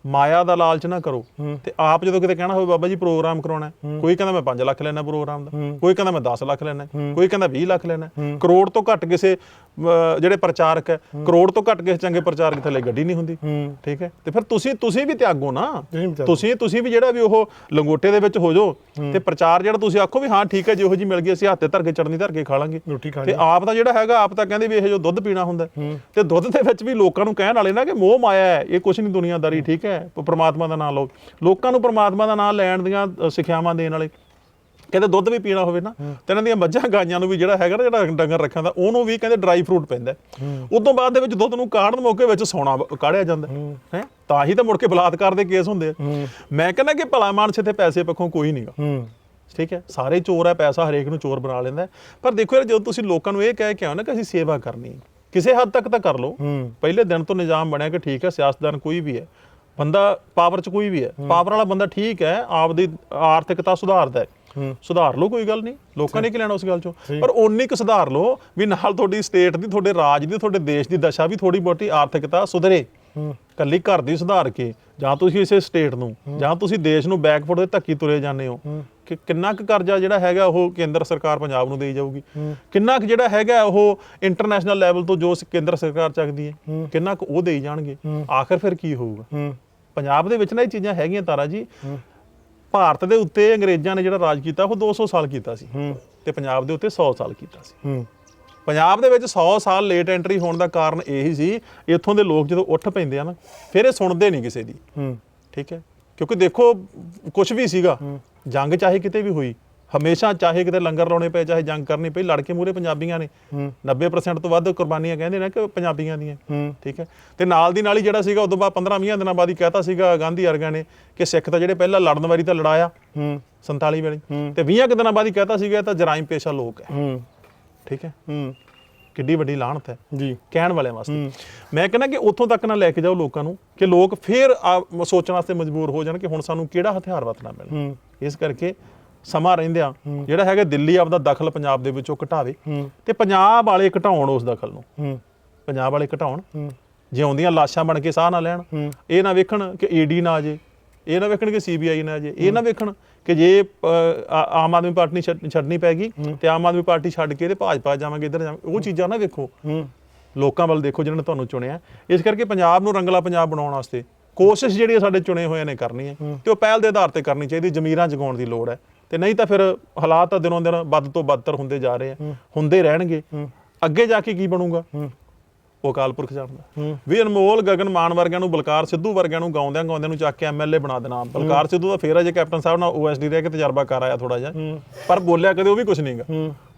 A: ਮਾਇਆ ਦਾ ਲਾਲਚ ਨਾ ਕਰੋ। ਤੇ ਆਪ ਜਦੋਂ ਕਿਤੇ ਕਹਿਣਾ ਹੋਵੇ ਬਾਬਾ ਜੀ ਪ੍ਰੋਗਰਾਮ ਕਰਾਉਣਾ ਕੋਈ ਕਹਿੰਦਾ ਮੈਂ 5 ਲੱਖ ਲੈਣਾ ਪ੍ਰੋਗਰਾਮ ਦਾ। ਕੋਈ ਕਹਿੰਦਾ ਮੈਂ 10 ਲੱਖ ਲੈਣਾ ਕੋਈ ਕਹਿੰਦਾ 20 ਲੱਖ ਲੈਣਾ ਕਰੋੜ ਤੋਂ ਘੱਟ ਕਿਸੇ ਜਿਹੜੇ ਪ੍ਰਚਾਰਕ ਹੈ ਕਰੋੜ ਤੋਂ ਘੱਟ ਕਿਸੇ ਚੰਗੇ ਪ੍ਰਚਾਰਕ ਥੱਲੇ ਗੱਡੀ ਨਹੀਂ ਹੁੰਦੀ। ਠੀਕ ਹੈ? ਤੇ ਫਿਰ ਤੁਸੀਂ ਤੁਸੀਂ ਵੀ ਤਿਆਗੋ ਨਾ।
B: ਤੁਸੀਂ।
A: ਤੁਸੀਂ ਵੀ ਜਿਹੜਾ ਵੀ ਉਹ ਲੰਗੋਟੇ ਦੇ ਵਿੱਚ ਹੋ ਜਾਓ। ਤੇ ਪ੍ਰਚਾਰ ਜਿਹੜਾ ਤੁਸੀਂ ਆਖੋ ਵੀ ਹਾਂ ਠੀਕ ਹੈ ਜਿਹੋ ਜੀ ਮਿਲ ਗਈ ਅਸੀਂ ਹੱਥੇ ਧਰ ਕੇ ਚੜਨੀ ਧਰ ਕੇ ਖਾ ਲਾਂਗੇ। ਤੇ ਆਪ ਤਾਂ ਜਿਹੜਾ ਹੈਗਾ ਆਪ ਤਾਂ ਕਹਿੰਦੇ ਵੀ ਇਹ ਜੋ ਦੁੱਧ ਪੀਣਾ ਹੁੰਦਾ। ਤੇ ਦੁੱਧ ਦੇ ਵਿੱਚ ਵੀ ਲੋਕਾਂ ਨੂੰ ਕਹਿਣ ਵਾਲੇ ਨਾ ਕਿ ਮੋਹ ਮਾਇਆ ਹੈ ਇਹ ਕੁਛ ਨਹੀਂ ਦੁਨੀਆਦਾਰੀ ਠੀਕ ਹੈ? ਪ੍ਰਮਾਤਮਾ ਦਾ ਨਾਮ ਲਓ। ਲੋਕਾਂ ਨੂੰ ਪ੍ਰਮਾਤਮਾ ਦਾ ਨਾਮ ਲੈਣ ਦੀਆਂ ਸਿੱਖਿਆਵਾਂ ਦੇਣ ਵਾਲੇ ਕਹਿੰਦੇ ਦੁੱਧ ਵੀ ਪੀਣਾ ਹੋਵੇ ਨਾ ਤੇ ਇਹਨਾਂ ਦੀਆਂ ਮੱਝਾਂ ਗਾਈਆਂ ਨੂੰ ਵੀ ਜਿਹੜਾ ਹੈਗਾ ਨਾ ਜਿਹੜਾ ਡੰਗਰ ਰੱਖਿਆ ਦਾ ਉਹਨੂੰ ਵੀ ਕਹਿੰਦੇ ਡਰਾਈ ਫਰੂਟ ਪੈਂਦਾ। ਉਦੋਂ ਬਾਅਦ ਦੇ ਵਿੱਚ ਦੁੱਧ ਨੂੰ ਕਾੜਨ ਮੌਕੇ ਵਿੱਚ ਸੋਨਾ ਕਾੜਿਆ ਜਾਂਦਾ। ਹੈ। ਤਾਂ ਹੀ ਤਾਂ ਮੁੜ ਕੇ ਬਲਾਤਕਾਰ ਦੇ ਕੇਸ ਹੁੰਦੇ ਆ। ਮੈਂ ਕਹਿੰਦਾ ਕਿ ਭਲਾ ਮਾਨਸ ਇੱਥੇ ਪੈਸੇ ਪੱਖੋਂ ਕੋਈ ਨਹੀਂਗਾ ਠੀਕ ਹੈ? ਸਾਰੇ ਚੋਰ ਹੈ ਪੈਸਾ ਹਰੇਕ ਨੂੰ ਚੋਰ ਬਣਾ ਲੈਂਦਾ। ਪਰ ਦੇਖੋ ਯਾਰ ਜਦੋਂ ਤੁਸੀਂ ਲੋਕਾਂ ਨੂੰ ਇਹ ਕਹਿ ਕੇ ਆਓ ਨਾ ਕਿ ਅਸੀਂ ਸੇਵਾ ਕਰਨੀ ਹੈ, ਕਿਸੇ ਹੱਦ ਤੱਕ ਤਾਂ ਕਰ ਲਓ। ਪਹਿਲੇ ਦਿਨ ਤੋਂ ਨਿਜ਼ਾਮ ਬਣਿਆ ਕਿ ਠੀਕ ਹੈ ਸਿਆਸਤਦਾਨ ਕੋਈ ਵੀ ਹੈ। ਬੰਦਾ ਪਾਵਰ 'ਚ ਕੋਈ ਵੀ ਹੈ। ਪਾਵਰ ਵਾਲਾ ਬੰਦਾ ਠੀਕ ਹੈ ਆਪਦੀ ਆਰਥਿਕਤਾ ਸੁਧਾਰਦਾ ਹੈ। ਸੁਧਾਰ ਲਓ ਕੋਈ ਗੱਲ ਨਹੀਂ ਲੋਕਾਂ ਨੇ ਕੀ ਲੈਣਾ ਉਸ ਗੱਲ ਚੋਂ? ਪਰ ਓਨੀ ਕੁ ਸੁਧਾਰ ਲਓ ਵੀ ਨਾਲ ਤੁਹਾਡੀ ਸਟੇਟ ਦੀ ਤੁਹਾਡੇ ਰਾਜ ਦੀ ਤੁਹਾਡੇ ਦੇਸ਼ ਦੀ ਦਸ਼ਾ ਵੀ ਥੋੜੀ ਬਹੁਤੀ ਆਰਥਿਕਤਾ ਸੁਧਰੇ। ਕੱਲੀ ਘਰ ਦੀ ਸੁਧਾਰ ਕੇ ਜਾਂ ਤੁਸੀਂ ਇਸੇ ਸਟੇਟ ਨੂੰ ਜਾਂ ਤੁਸੀਂ ਦੇਸ਼ ਨੂੰ ਬੈਕਫੁੱਟ ਦੇ ਧੱਕੀ ਤੁਰੇ ਜਾਂਦੇ ਹੋ। ਕਿ ਕਿੰਨਾ ਕੁ ਕਰਜ਼ਾ ਜਿਹੜਾ ਹੈਗਾ ਉਹ ਕੇਂਦਰ ਸਰਕਾਰ ਪੰਜਾਬ ਨੂੰ ਦੇਈ ਜਾਊਗੀ? ਕਿੰਨਾ ਕੁ ਜਿਹੜਾ ਹੈਗਾ ਉਹ ਇੰਟਰਨੈਸ਼ਨਲ ਲੈਵਲ ਤੋਂ ਜੋ ਕੇਂਦਰ ਸਰਕਾਰ ਚੱਕਦੀ ਹੈ ਕਿੰਨਾ ਕੁ ਉਹ ਦੇਈ ਜਾਣਗੇ? ਆਖਰ ਫਿਰ ਕੀ ਹੋਊਗਾ? ਪੰਜਾਬ ਦੇ ਵਿੱਚ ਨਾ ਇਹ ਚੀਜ਼ਾਂ ਹੈਗੀਆਂ ਤਾਰਾ ਜੀ। ਭਾਰਤ ਦੇ ਉੱਤੇ ਅੰਗਰੇਜ਼ਾਂ ਨੇ ਜਿਹੜਾ ਰਾਜ ਕੀਤਾ ਉਹ 200 ਸਾਲ ਕੀਤਾ ਸੀ। ਤੇ ਪੰਜਾਬ ਦੇ ਉੱਤੇ 100 ਸਾਲ ਕੀਤਾ ਸੀ। ਪੰਜਾਬ ਦੇ ਵਿੱਚ 100 ਸਾਲ ਲੇਟ ਐਂਟਰੀ ਹੋਣ ਦਾ ਕਾਰਨ ਇਹੀ ਸੀ ਇੱਥੋਂ ਦੇ ਲੋਕ ਜਦੋਂ ਉੱਠ ਪੈਂਦੇ ਆ ਨਾ ਫਿਰ ਇਹ ਸੁਣਦੇ ਨਹੀਂ ਕਿਸੇ ਦੀ।
B: ਹੂੰ।
A: ਠੀਕ ਹੈ? ਕਿਉਂਕਿ ਦੇਖੋ ਕੁਝ ਵੀ ਸੀਗਾ ਜੰਗ ਚਾਹੇ ਕਿਤੇ ਵੀ ਹੋਈ ਹਮੇਸ਼ਾ ਚਾਹੇ ਕਿਤੇ ਲੰਗਰ ਲਾਉਣੇ ਪਏ ਚਾਹੇ ਜੰਗ ਕਰਨੀ ਪਈ ਲੜ ਕੇ ਮੂਰੇ ਪੰਜਾਬੀਆਂ ਨੇ।
B: ਹੂੰ।
A: 90% ਤੋਂ ਵੱਧ ਕੁਰਬਾਨੀਆਂ ਕਹਿੰਦੇ ਨੇ ਕਿ ਪੰਜਾਬੀਆਂ ਦੀਆਂ। ਠੀਕ ਹੈ? ਤੇ ਨਾਲ ਦੀ ਨਾਲ ਹੀ ਜਿਹੜਾ ਸੀਗਾ ਉਦੋਂ ਬਾਅਦ 15-20 ਦਿਨਾਂ ਬਾਅਦ ਹੀ ਕਹਿਤਾ ਸੀਗਾ ਗਾਂਧੀ ਵਰਗਿਆਂ ਨੇ ਕਿ ਸਿੱਖ ਤਾਂ ਜਿਹੜੇ ਪਹਿਲਾਂ ਲੜਨ ਵਾਰੀ ਤਾਂ ਲੜਾਇਆ
B: ਹੂੰ।
A: 47 ਵੇਲੇ। ਤੇ 20 ਕੁ ਦਿਨਾਂ ਬਾਅਦ ਹੀ ਕਹਿਤਾ ਸੀਗਾ ਇਹ ਤਾਂ ਜਰਾਇਮ ਪੇਸ਼ਾ ਲੋਕ ਹੂੰ। ਠੀਕ ਹੈ?
B: ਹੂੰ।
A: ਕਿੱਡੀ ਵੱਡੀ ਲਾਹਨਤ ਹੈ।
B: ਜੀ।
A: ਕਹਿਣ ਵਾਲਿਆਂ ਵਾਸਤੇ। ਮੈਂ ਕਹਿੰਦਾ ਕਿ ਉੱਥੋਂ ਤੱਕ ਨਾ ਲੈ ਕੇ ਜਾਓ ਲੋਕਾਂ ਨੂੰ ਕਿ ਲੋਕ ਫੇਰ ਸੋਚਣ ਵਾਸਤੇ ਮਜਬੂਰ ਹੋ ਜਾਣ ਕਿ ਹੁਣ ਸਾਨੂੰ ਕਿਹੜਾ ਹਥਿਆਰ ਵਰਤਣਾ ਪੈਣਾ। ਇਸ ਕਰਕੇ ਸਮਾਂ ਰਹਿੰਦਿਆਂ ਜਿਹੜਾ ਹੈਗਾ ਦਿੱਲੀ ਆਪਦਾ ਦਖਲ ਪੰਜਾਬ ਦੇ ਵਿੱਚੋਂ ਘਟਾਵੇ ਤੇ ਪੰਜਾਬ ਵਾਲੇ ਘਟਾਉਣ ਉਸ ਦਖਲ ਨੂੰ। ਪੰਜਾਬ ਵਾਲੇ ਘਟਾਉਣ। ਜੇ ਆਉਂਦੀਆਂ ਲਾਸ਼ਾਂ ਬਣ ਕੇ ਸਾਹ ਨਾ ਲੈਣ। ਇਹ ਨਾ ਵੇਖਣ ਕਿ ਈਡੀ ਨਾ ਆ ਜੇ ਇਹ ਨਾ ਵੇਖਣ ਕਿ ਸੀਬੀਆਈ ਨਾ ਆ ਜੇ ਇਹ ਨਾ ਵੇਖਣ ਕਿ ਜੇ ਆਮ ਆਦਮੀ ਪਾਰਟੀ ਛੱਡ- ਛੱਡਣੀ ਪੈਗੀ ਤੇ ਆਮ ਆਦਮੀ ਪਾਰਟੀ ਛੱਡ ਕੇ ਤੇ ਭਾਜਪਾ ਜਾਵਾਂਗੇ ਇੱਧਰ ਜਾਵਾਂਗੇ ਉਹ ਚੀਜ਼ਾਂ ਨਾ ਵੇਖੋ। ਲੋਕਾਂ ਵੱਲ ਦੇਖੋ ਜਿਨ੍ਹਾਂ ਨੇ ਤੁਹਾਨੂੰ ਚੁਣਿਆ। ਇਸ ਕਰਕੇ ਪੰਜਾਬ ਨੂੰ ਰੰਗਲਾ ਪੰਜਾਬ ਬਣਾਉਣ ਵਾਸਤੇ ਕੋਸ਼ਿਸ਼ ਜਿਹੜੀ ਸਾਡੇ ਚੁਣੇ ਹੋਏ ਨੇ ਕਰਨੀ ਹੈ ਤੇ ਉਹ ਪਹਿਲ ਦੇ ਆਧਾਰ ਤੇ ਕਰਨੀ ਚਾਹੀਦੀ ਜ਼ਮੀਰਾਂ ਜਗਾਉਣ ਦੀ ਲੋੜ ਹੈ। ਤੇ ਨਹੀਂ ਤਾਂ ਫਿਰ ਹਾਲਾਤ ਤਾਂ ਦਿਨੋਂ ਦਿਨ ਵੱਧ ਤੋਂ ਬਦਤਰ ਹੁੰਦੇ ਜਾ ਰਹੇ ਆ ਹੁੰਦੇ ਰਹਿਣਗੇ। ਅੱਗੇ ਜਾ ਕੇ ਕੀ ਬਣੂਗਾ? ਉਹ ਅਕਾਲ ਪੁਰਖ ਜਾਣਦਾ ਵੀ ਅਨਮੋਲ ਗਗਨ ਮਾਨ ਵਰਗਿਆਂ ਨੂੰ ਬਲਕਾਰ ਸਿੱਧੂ ਵਰਗਿਆਂ ਨੂੰ ਗਾਉਂਦਿਆਂ ਗਾਉਂਦਿਆਂ ਨੂੰ ਚੱਕ ਕੇ ਐਮਐਲਏ ਬਣਾ ਦੇਣਾ। ਬਲਕਾਰ ਸਿੱਧੂ ਦਾ ਫੇਰ ਅਜੇ ਕੈਪਟਨ ਸਾਹਿਬ ਨਾਲ ਓਐਸਡੀ ਰਹਿ ਕੇ ਤਜਰਬਾ ਕਰ ਆਇਆ ਥੋੜਾ ਜਿਹਾ। ਪਰ ਬੋਲਿਆ ਕਦੇ ਉਹ ਵੀ ਕੁਝ ਨਹੀਂਗਾ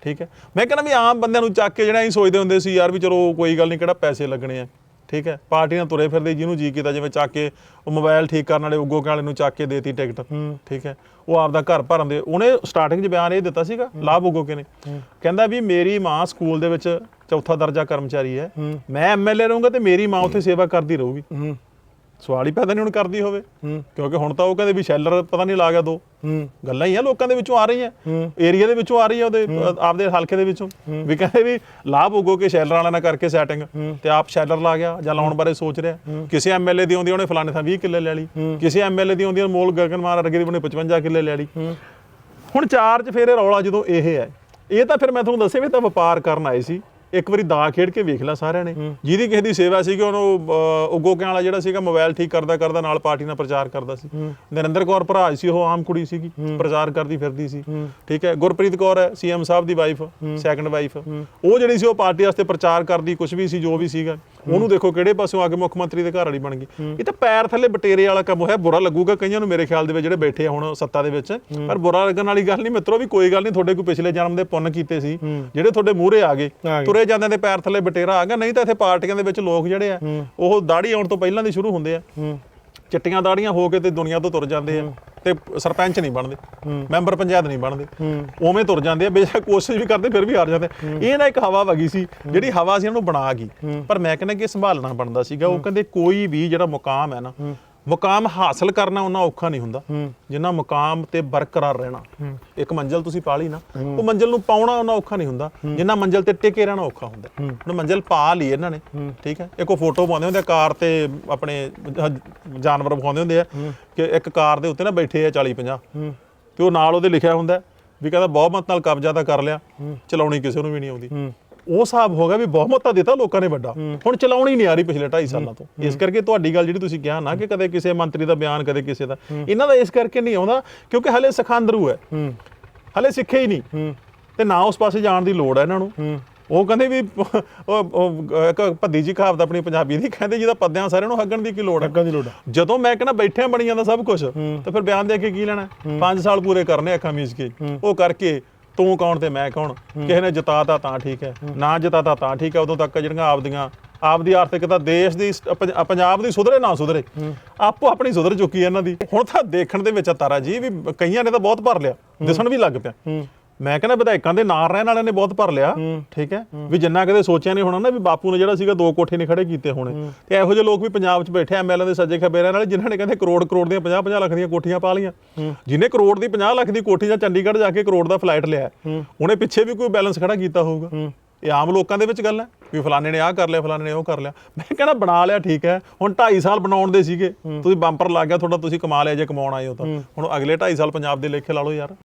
A: ਠੀਕ ਹੈ। ਮੈਂ ਕਹਿੰਦਾ ਵੀ ਆਮ ਬੰਦਿਆਂ ਨੂੰ ਚੱਕ ਕੇ ਜਿਹੜਾ ਅਸੀਂ ਸੋਚਦੇ ਹੁੰਦੇ ਸੀ ਯਾਰ ਵੀ ਚਲੋ ਕੋਈ ਗੱਲ ਨਹੀਂ ਕਿਹੜਾ ਪੈਸੇ ਲੱਗਣੇ ਆ। ਠੀਕ ਹੈ। ਪਾਰਟੀਆਂ ਤੁਰੇ ਫਿਰਦੇ ਜਿਹਨੂੰ ਜੀ ਕੀਤਾ ਜਿਵੇਂ ਚੱਕ ਕੇ ਉਹ ਮੋਬਾਈਲ ਠੀਕ ਕਰਨ ਵਾਲੇ ਉਗੋ ਵਾਲੇ ਨੂੰ ਚੱਕ ਕੇ ਦੇਤੀ ਟਿਕਟ ਠੀਕ ਹੈ। ਉਹ ਆਪਦਾ ਘਰ ਭਰਨ ਦੇ ਉਹਨੇ ਸਟਾਰਟਿੰਗ 'ਚ ਬਿਆਨ ਇਹ ਦਿੱਤਾ ਸੀਗਾ ਲਾਭ ਉਗੋ ਕੇ ਨੇ ਕਹਿੰਦਾ ਵੀ ਮੇਰੀ ਮਾਂ ਸਕੂਲ ਦੇ ਵਿੱਚ ਚੌਥਾ ਦਰਜਾ ਕਰਮਚਾਰੀ ਹੈ। ਮੈਂ ਐਮਐਲਏ ਰਹੂੰਗਾ ਤੇ ਮੇਰੀ ਮਾਂ ਉੱਥੇ ਸੇਵਾ ਕਰਦੀ ਰਹੂਗੀ। ਸਵਾਲ ਹੀ ਪੈਦਾ ਨਹੀਂ ਹੁਣ ਕਰਦੀ ਹੋਵੇ। ਕਿਉਂਕਿ ਹੁਣ ਤਾਂ ਉਹ ਕਹਿੰਦੇ ਵੀ ਸ਼ੈਲਰ ਪਤਾ ਨਹੀਂ ਲਾ ਗਿਆ ਦੋ ਗੱਲਾਂ ਹੀ ਆ ਲੋਕਾਂ ਦੇ ਵਿੱਚੋਂ ਆ ਰਹੀਆਂ। ਏਰੀਆ ਦੇ ਵਿੱਚੋਂ ਆ ਰਹੀ ਆ ਉਹਦੇ ਆਪਦੇ ਹਲਕੇ ਦੇ ਵਿੱਚੋਂ। ਵੀ ਕਹਿੰਦੇ ਵੀ ਲਾਭ ਉਗੋ ਕੇ ਸ਼ੈਲਰ ਵਾਲਿਆਂ ਨਾਲ ਕਰਕੇ ਸੈਟਿੰਗ ਤੇ ਆਪ ਸ਼ੈਲਰ ਲਾ ਗਿਆ ਜਾਂ ਲਾਉਣ ਬਾਰੇ ਸੋਚ ਰਿਹਾ। ਕਿਸੇ ਐਮਐਲਏ ਦੀ ਆਉਂਦੀ ਉਹਨੇ ਫਲਾਣੇ ਥਾਂ 20 ਕਿੱਲੇ ਲੈ ਲਈ। ਕਿਸੇ ਐਮਐਲਏ ਦੀ ਆਉਂਦੀ ਮੋਲ ਗਗਨ ਮਾਰ ਅਰਗੇ ਦੀ ਉਹਨੇ 55 ਕਿੱਲੇ ਲੈ ਲਈ। ਹੁਣ ਚਾਰ ਚ ਫੇਰ ਰੌਲਾ ਜਦੋਂ ਇਹ ਹੈ। ਇਹ ਤਾਂ ਫਿਰ ਮੈਂ ਤੁਹਾਨੂੰ ਦੱਸਿਆ ਵੀ ਤਾਂ ਵਪਾਰ ਕਰਨ ਆਏ ਸੀ। ਇੱਕ ਵਾਰੀ ਦਾ ਖੇਡ ਕੇ ਵੇਖ ਲਿਆ ਸਾਰਿਆਂ ਨੇ। ਜਿਹਦੀ ਕਿਸੇ ਦੀ ਸੇਵਾ ਸੀ ਕਿ ਉਹਨੂੰ ਉਗੋ ਕੇ ਵਾਲਾ ਜਿਹੜਾ ਸੀਗਾ ਮੋਬਾਈਲ ਠੀਕ ਕਰਦਾ ਕਰਦਾ ਨਾਲ ਪਾਰਟੀ ਨਾਲ ਪ੍ਰਚਾਰ ਕਰਦਾ ਸੀ। ਨਰਿੰਦਰ ਕੌਰ ਭਰਾ ਸੀ ਉਹ ਆਮ ਕੁੜੀ ਸੀਗੀ ਪ੍ਰਚਾਰ ਕਰਦੀ ਫਿਰਦੀ ਸੀ। ਠੀਕ ਹੈ ਗੁਰਪ੍ਰੀਤ ਕੌਰ ਹੈ ਸੀਐਮ ਸਾਹਿਬ ਦੀ ਵਾਈਫ ਸੈਕੰਡ ਵਾਈਫ ਉਹ ਜਿਹੜੀ ਸੀ ਉਹ ਪਾਰਟੀ ਵਾਸਤੇ ਪ੍ਰਚਾਰ ਕਰਦੀ ਕੁਝ ਵੀ ਸੀ ਜੋ ਵੀ ਸੀਗਾ। ਉਹਨੂੰ ਦੇਖੋ ਕਿਹੜੇ ਪਾਸਿਓਂ ਆ ਕੇ ਮੁੱਖ ਮੰਤਰੀ ਦੇ ਘਰ ਵਾਲੀ ਬਣ ਗਈ। ਇਹ ਤਾਂ ਪੈਰ ਥੱਲੇ ਬਟੇਰੇ ਵਾਲਾ ਕੰਮ ਹੋਇਆ ਬੁਰਾ ਲੱਗੂਗਾ ਕਈਆਂ ਨੂੰ ਮੇਰੇ ਖਿਆਲ ਦੇ ਵਿੱਚ ਜਿਹੜੇ ਬੈਠੇ ਆ ਹੁਣ ਸੱਤਾ ਦੇ ਵਿੱਚ। ਪਰ ਬੁਰਾ ਲੱਗਣ ਵਾਲੀ ਗੱਲ ਨਹੀਂ ਮਿੱਤਰੋ ਵੀ ਕੋਈ ਗੱਲ ਨਹੀਂ ਤੁਹਾਡੇ ਕੋਈ ਪਿਛਲੇ ਜਨਮ ਦੇ ਪੁੰਨ ਕੀਤੇ ਸੀ ਜਿਹੜੇ ਤੁਹਾਡੇ ਮੂਹਰੇ ਆ ਗਏ। ਤੁਰੇ ਜਾਂਦੇ ਦੇ ਪੈਰ ਥੱਲੇ ਬਟੇਰਾ ਆ ਗਿਆ ਨਹੀਂ ਤਾਂ ਇੱਥੇ ਪਾਰਟੀਆਂ ਦੇ ਵਿੱਚ ਲੋਕ ਜਿਹੜੇ ਆ ਉਹ ਦਾੜੀ ਆਉਣ ਤੋਂ ਪਹਿਲਾਂ ਦੀ ਸ਼ੁਰੂ ਹੁੰਦੇ ਆ। ਚਿੱਟੀਆਂ ਦਾੜੀਆਂ ਹੋ ਕੇ ਤੇ ਦੁਨੀਆ ਤੋਂ ਤੁਰ ਜਾਂਦੇ ਆ। ਤੇ ਸਰਪੰਚ ਨਹੀਂ ਬਣਦੇ ਮੈਂਬਰ ਪੰਚਾਇਤ ਨਹੀਂ ਬਣਦੇ। ਉਵੇਂ ਤੁਰ ਜਾਂਦੇ ਆ ਬੇਸ਼ੱਕ ਕੋਸ਼ਿਸ਼ ਵੀ ਕਰਦੇ ਫਿਰ ਵੀ ਹਾਰ ਜਾਂਦੇ ਇਹ ਨਾ ਇੱਕ ਹਵਾ ਵਗੀ ਸੀ ਜਿਹੜੀ ਹਵਾ ਸੀ ਇਹਨੂੰ ਬਣਾ ਗਈ। ਪਰ ਮੈਂ ਕਹਿੰਦਾ ਕਿ ਸੰਭਾਲਣਾ ਬਣਦਾ ਸੀਗਾ। ਉਹ ਕਹਿੰਦੇ ਕੋਈ ਵੀ ਜਿਹੜਾ ਮੁਕਾਮ ਹੈ ਨਾ ਮੁਕਾਮ ਹਾਸਲ ਕਰਨਾ ਉਹਨਾਂ ਔਖਾ ਨਹੀਂ ਹੁੰਦਾ। ਜਿੰਨਾ ਮੁਕਾਮ ਤੇ ਬਰਕਰਾਰ ਰਹਿਣਾ। ਇੱਕ ਮੰਜ਼ਲ ਤੁਸੀਂ ਪਾ ਲਈ ਨਾ ਉਹ ਮੰਜ਼ਲ ਨੂੰ ਪਾਉਣਾ ਉਹਨਾਂ ਔਖਾ ਨਹੀਂ ਹੁੰਦਾ। ਜਿੰਨਾ ਮੰਜ਼ਲ ਤੇ ਟਿਕੇ ਰਹਿਣਾ ਔਖਾ ਹੁੰਦਾ। ਹੁਣ ਮੰਜ਼ਲ ਪਾ ਲਈ ਇਹਨਾਂ ਨੇ ਠੀਕ ਹੈ? ਇੱਕ ਉਹ ਫੋਟੋ ਪਾਉਂਦੇ ਹੁੰਦੇ ਆ ਕਾਰ ਤੇ ਆਪਣੇ ਜਾਨਵਰ ਵਿਖਾਉਂਦੇ ਹੁੰਦੇ ਆ ਕਿ ਇੱਕ ਕਾਰ ਦੇ ਉੱਤੇ ਨਾ ਬੈਠੇ ਆ 40 50 ਤੇ ਉਹ ਨਾਲ ਉਹਦੇ ਲਿਖਿਆ ਹੁੰਦਾ ਵੀ ਕਹਿੰਦਾ ਬਹੁਮਤ ਨਾਲ ਕਬਜ਼ਾ ਤਾਂ ਕਰ ਲਿਆ ਚਲਾਉਣੀ ਕਿਸੇ ਨੂੰ ਵੀ ਨਹੀਂ ਆਉਂਦੀ। ਉਹ ਹਿਸਾਬ ਹੋ ਗਿਆ ਵੀ ਬਹੁਮਤ ਦਿੱਤਾ ਲੋਕਾਂ ਨੇ ਵੱਡਾ। ਹੁਣ ਚਲਾਉਣੀ ਨਹੀਂ ਆ ਰਹੀ ਪਿਛਲੇ 2.5 ਸਾਲਾਂ ਤੋਂ। ਇਸ ਕਰਕੇ ਤੁਹਾਡੀ ਗੱਲ ਜਿਹੜੀ ਤੁਸੀਂ ਕਿਹਾ ਨਾ ਕਿ ਕਦੇ ਕਿਸੇ ਮੰਤਰੀ ਦਾ ਬਿਆਨ ਕਦੇ ਕਿਸੇ ਦਾ। ਇਹਨਾਂ ਦਾ ਇਸ ਕਰਕੇ ਨਹੀਂ ਆਉਂਦਾ ਕਿਉਂਕਿ ਹਲੇ ਸਖਾਂਦਰੂ ਹੈ। ਹਲੇ ਸਿੱਖੇ ਹੀ ਨਹੀਂ। ਤੇ ਨਾ ਉਸ ਪਾਸੇ ਜਾਣ ਦੀ ਲੋੜ ਹੈ ਇਹਨਾਂ ਨੂੰ। ਉਹ ਕਹਿੰਦੇ ਵੀ ਉਹ ਭੱਦੀ ਜੀ ਕਹਾਵਤ ਆਪਣੀ ਪੰਜਾਬੀ ਦੀ ਕਹਿੰਦੇ ਜਿਹਦਾ ਪੱਦਿਆਂ ਸਾਰਿਆਂ ਨੂੰ ਹੱਗਣ ਦੀ ਕੀ ਲੋੜ ਹੈ।
B: ਦੀ ਲੋੜ।
A: ਜਦੋਂ ਮੈਂ ਕਹਿੰਦਾ ਬੈਠਿਆਂ ਬਣੀ ਜਾਂਦਾ ਸਭ ਕੁਝ ਤਾਂ ਫਿਰ ਬਿਆਨ ਦੇ ਕੇ ਕੀ ਲੈਣਾ? 5 ਸਾਲ ਪੂਰੇ ਕਰਨੇ ਅੱਖਾਂ ਮੀਚ ਕੇ। ਉਹ ਕਰਕੇ ਤੂੰ ਕੌਣ ਤੇ ਮੈਂ ਕੌਣ? ਕਿਸੇ ਨੇ ਜਿਤਾਤਾ ਤਾਂ ਠੀਕ ਹੈ ਨਾ ਜਿਤਾਤਾ ਤਾਂ ਠੀਕ ਹੈ ਉਦੋਂ ਤੱਕ ਜਿਹੜੀਆਂ ਆਪਦੀਆਂ ਆਪਦੀ ਆਰਥਿਕਤਾ ਦੇਸ਼ ਦੀ ਪੰਜਾਬ ਦੀ ਸੁਧਰੇ ਨਾ ਸੁਧਰੇ। ਆਪੋ ਆਪਣੀ ਸੁਧਰ ਚੁੱਕੀ ਹੈ ਇਹਨਾਂ ਦੀ। ਹੁਣ ਤਾਂ ਦੇਖਣ ਦੇ ਵਿੱਚ ਤਾਰਾ ਜੀ ਵੀ ਕਈਆਂ ਨੇ ਤਾਂ ਬਹੁਤ ਭਰ ਲਿਆ ਦਿਸਣ ਵੀ ਲੱਗ ਪਿਆ। ਮੈਂ ਕਹਿੰਦਾ ਵਿਧਾਇਕਾਂ ਦੇ ਨਾਲ ਰਹਿਣ ਵਾਲਿਆਂ ਨੇ ਬਹੁਤ ਭਰ ਲਿਆ ਠੀਕ ਹੈ? ਵੀ ਜਿੰਨਾ ਕਦੇ ਸੋਚਿਆ ਨਹੀਂ ਹੋਣਾ ਨਾ ਵੀ ਬਾਪੂ ਨੇ ਜਿਹੜਾ ਸੀਗਾ ਦੋ ਕੋਠੇ ਨਹੀਂ ਖੜੇ ਕੀਤੇ ਹੋਣੇ। ਤੇ ਇਹੋ ਜਿਹੇ ਲੋਕ ਵੀ ਪੰਜਾਬ 'ਚ ਬੈਠੇ ਐਮਐਲਏ ਦੇ ਸੱਜੇ ਖੱਬੇ ਰਹਿਣ ਵਾਲੇ ਜਿਨ੍ਹਾਂ ਨੇ ਕਹਿੰਦੇ ਕਰੋੜ ਕਰੋੜ ਦੀਆਂ 50 50 ਲੱਖ ਦੀਆਂ ਕੋਠੀਆਂ ਪਾ ਲੀਆਂ ਜਿਹਨੇ ਕਰੋੜ ਦੀ 50 ਲੱਖ ਦੀ ਕੋਠੀ ਜਾਂ ਚੰਡੀਗੜ੍ਹ ਜਾ ਕੇ ਕਰੋੜ ਦਾ ਫਲਾਈਟ ਲਿਆ ਉਹਨੇ ਪਿੱਛੇ ਵੀ ਕੋਈ ਬੈਲੈਂਸ ਖੜਾ ਕੀਤਾ ਹੋਊਗਾ। ਇਹ ਆਮ ਲੋਕਾਂ ਦੇ ਵਿੱਚ ਗੱਲ ਹੈ ਵੀ ਫਲਾਣੇ ਨੇ ਆਹ ਕਰ ਲਿਆ ਫਲਾਣੇ ਨੇ ਉਹ ਕਰ ਲਿਆ। ਮੈਂ ਕਹਿੰਦਾ ਬਣਾ ਲਿਆ ਠੀਕ ਹੈ। ਹੁਣ 2.5 ਸਾਲ ਬਣਾਉਣ ਦੇ ਸੀਗੇ। ਤੁਸੀਂ ਬੰਪਰ ਲੱਗ ਗਿਆ ਤੁਹਾਡਾ ਤੁਸੀਂ ਕਮਾ ਲਿਆ ਜੇ ਕਮਾਉਣ ਆਏ ਹੋ ਤਾਂ। ਹੁਣ ਅਗਲੇ 2.5 ਸਾਲ ਪੰਜਾਬ ਦੇ ਲੇਖੇ ਲਾ ਲਓ ਯਾਰ।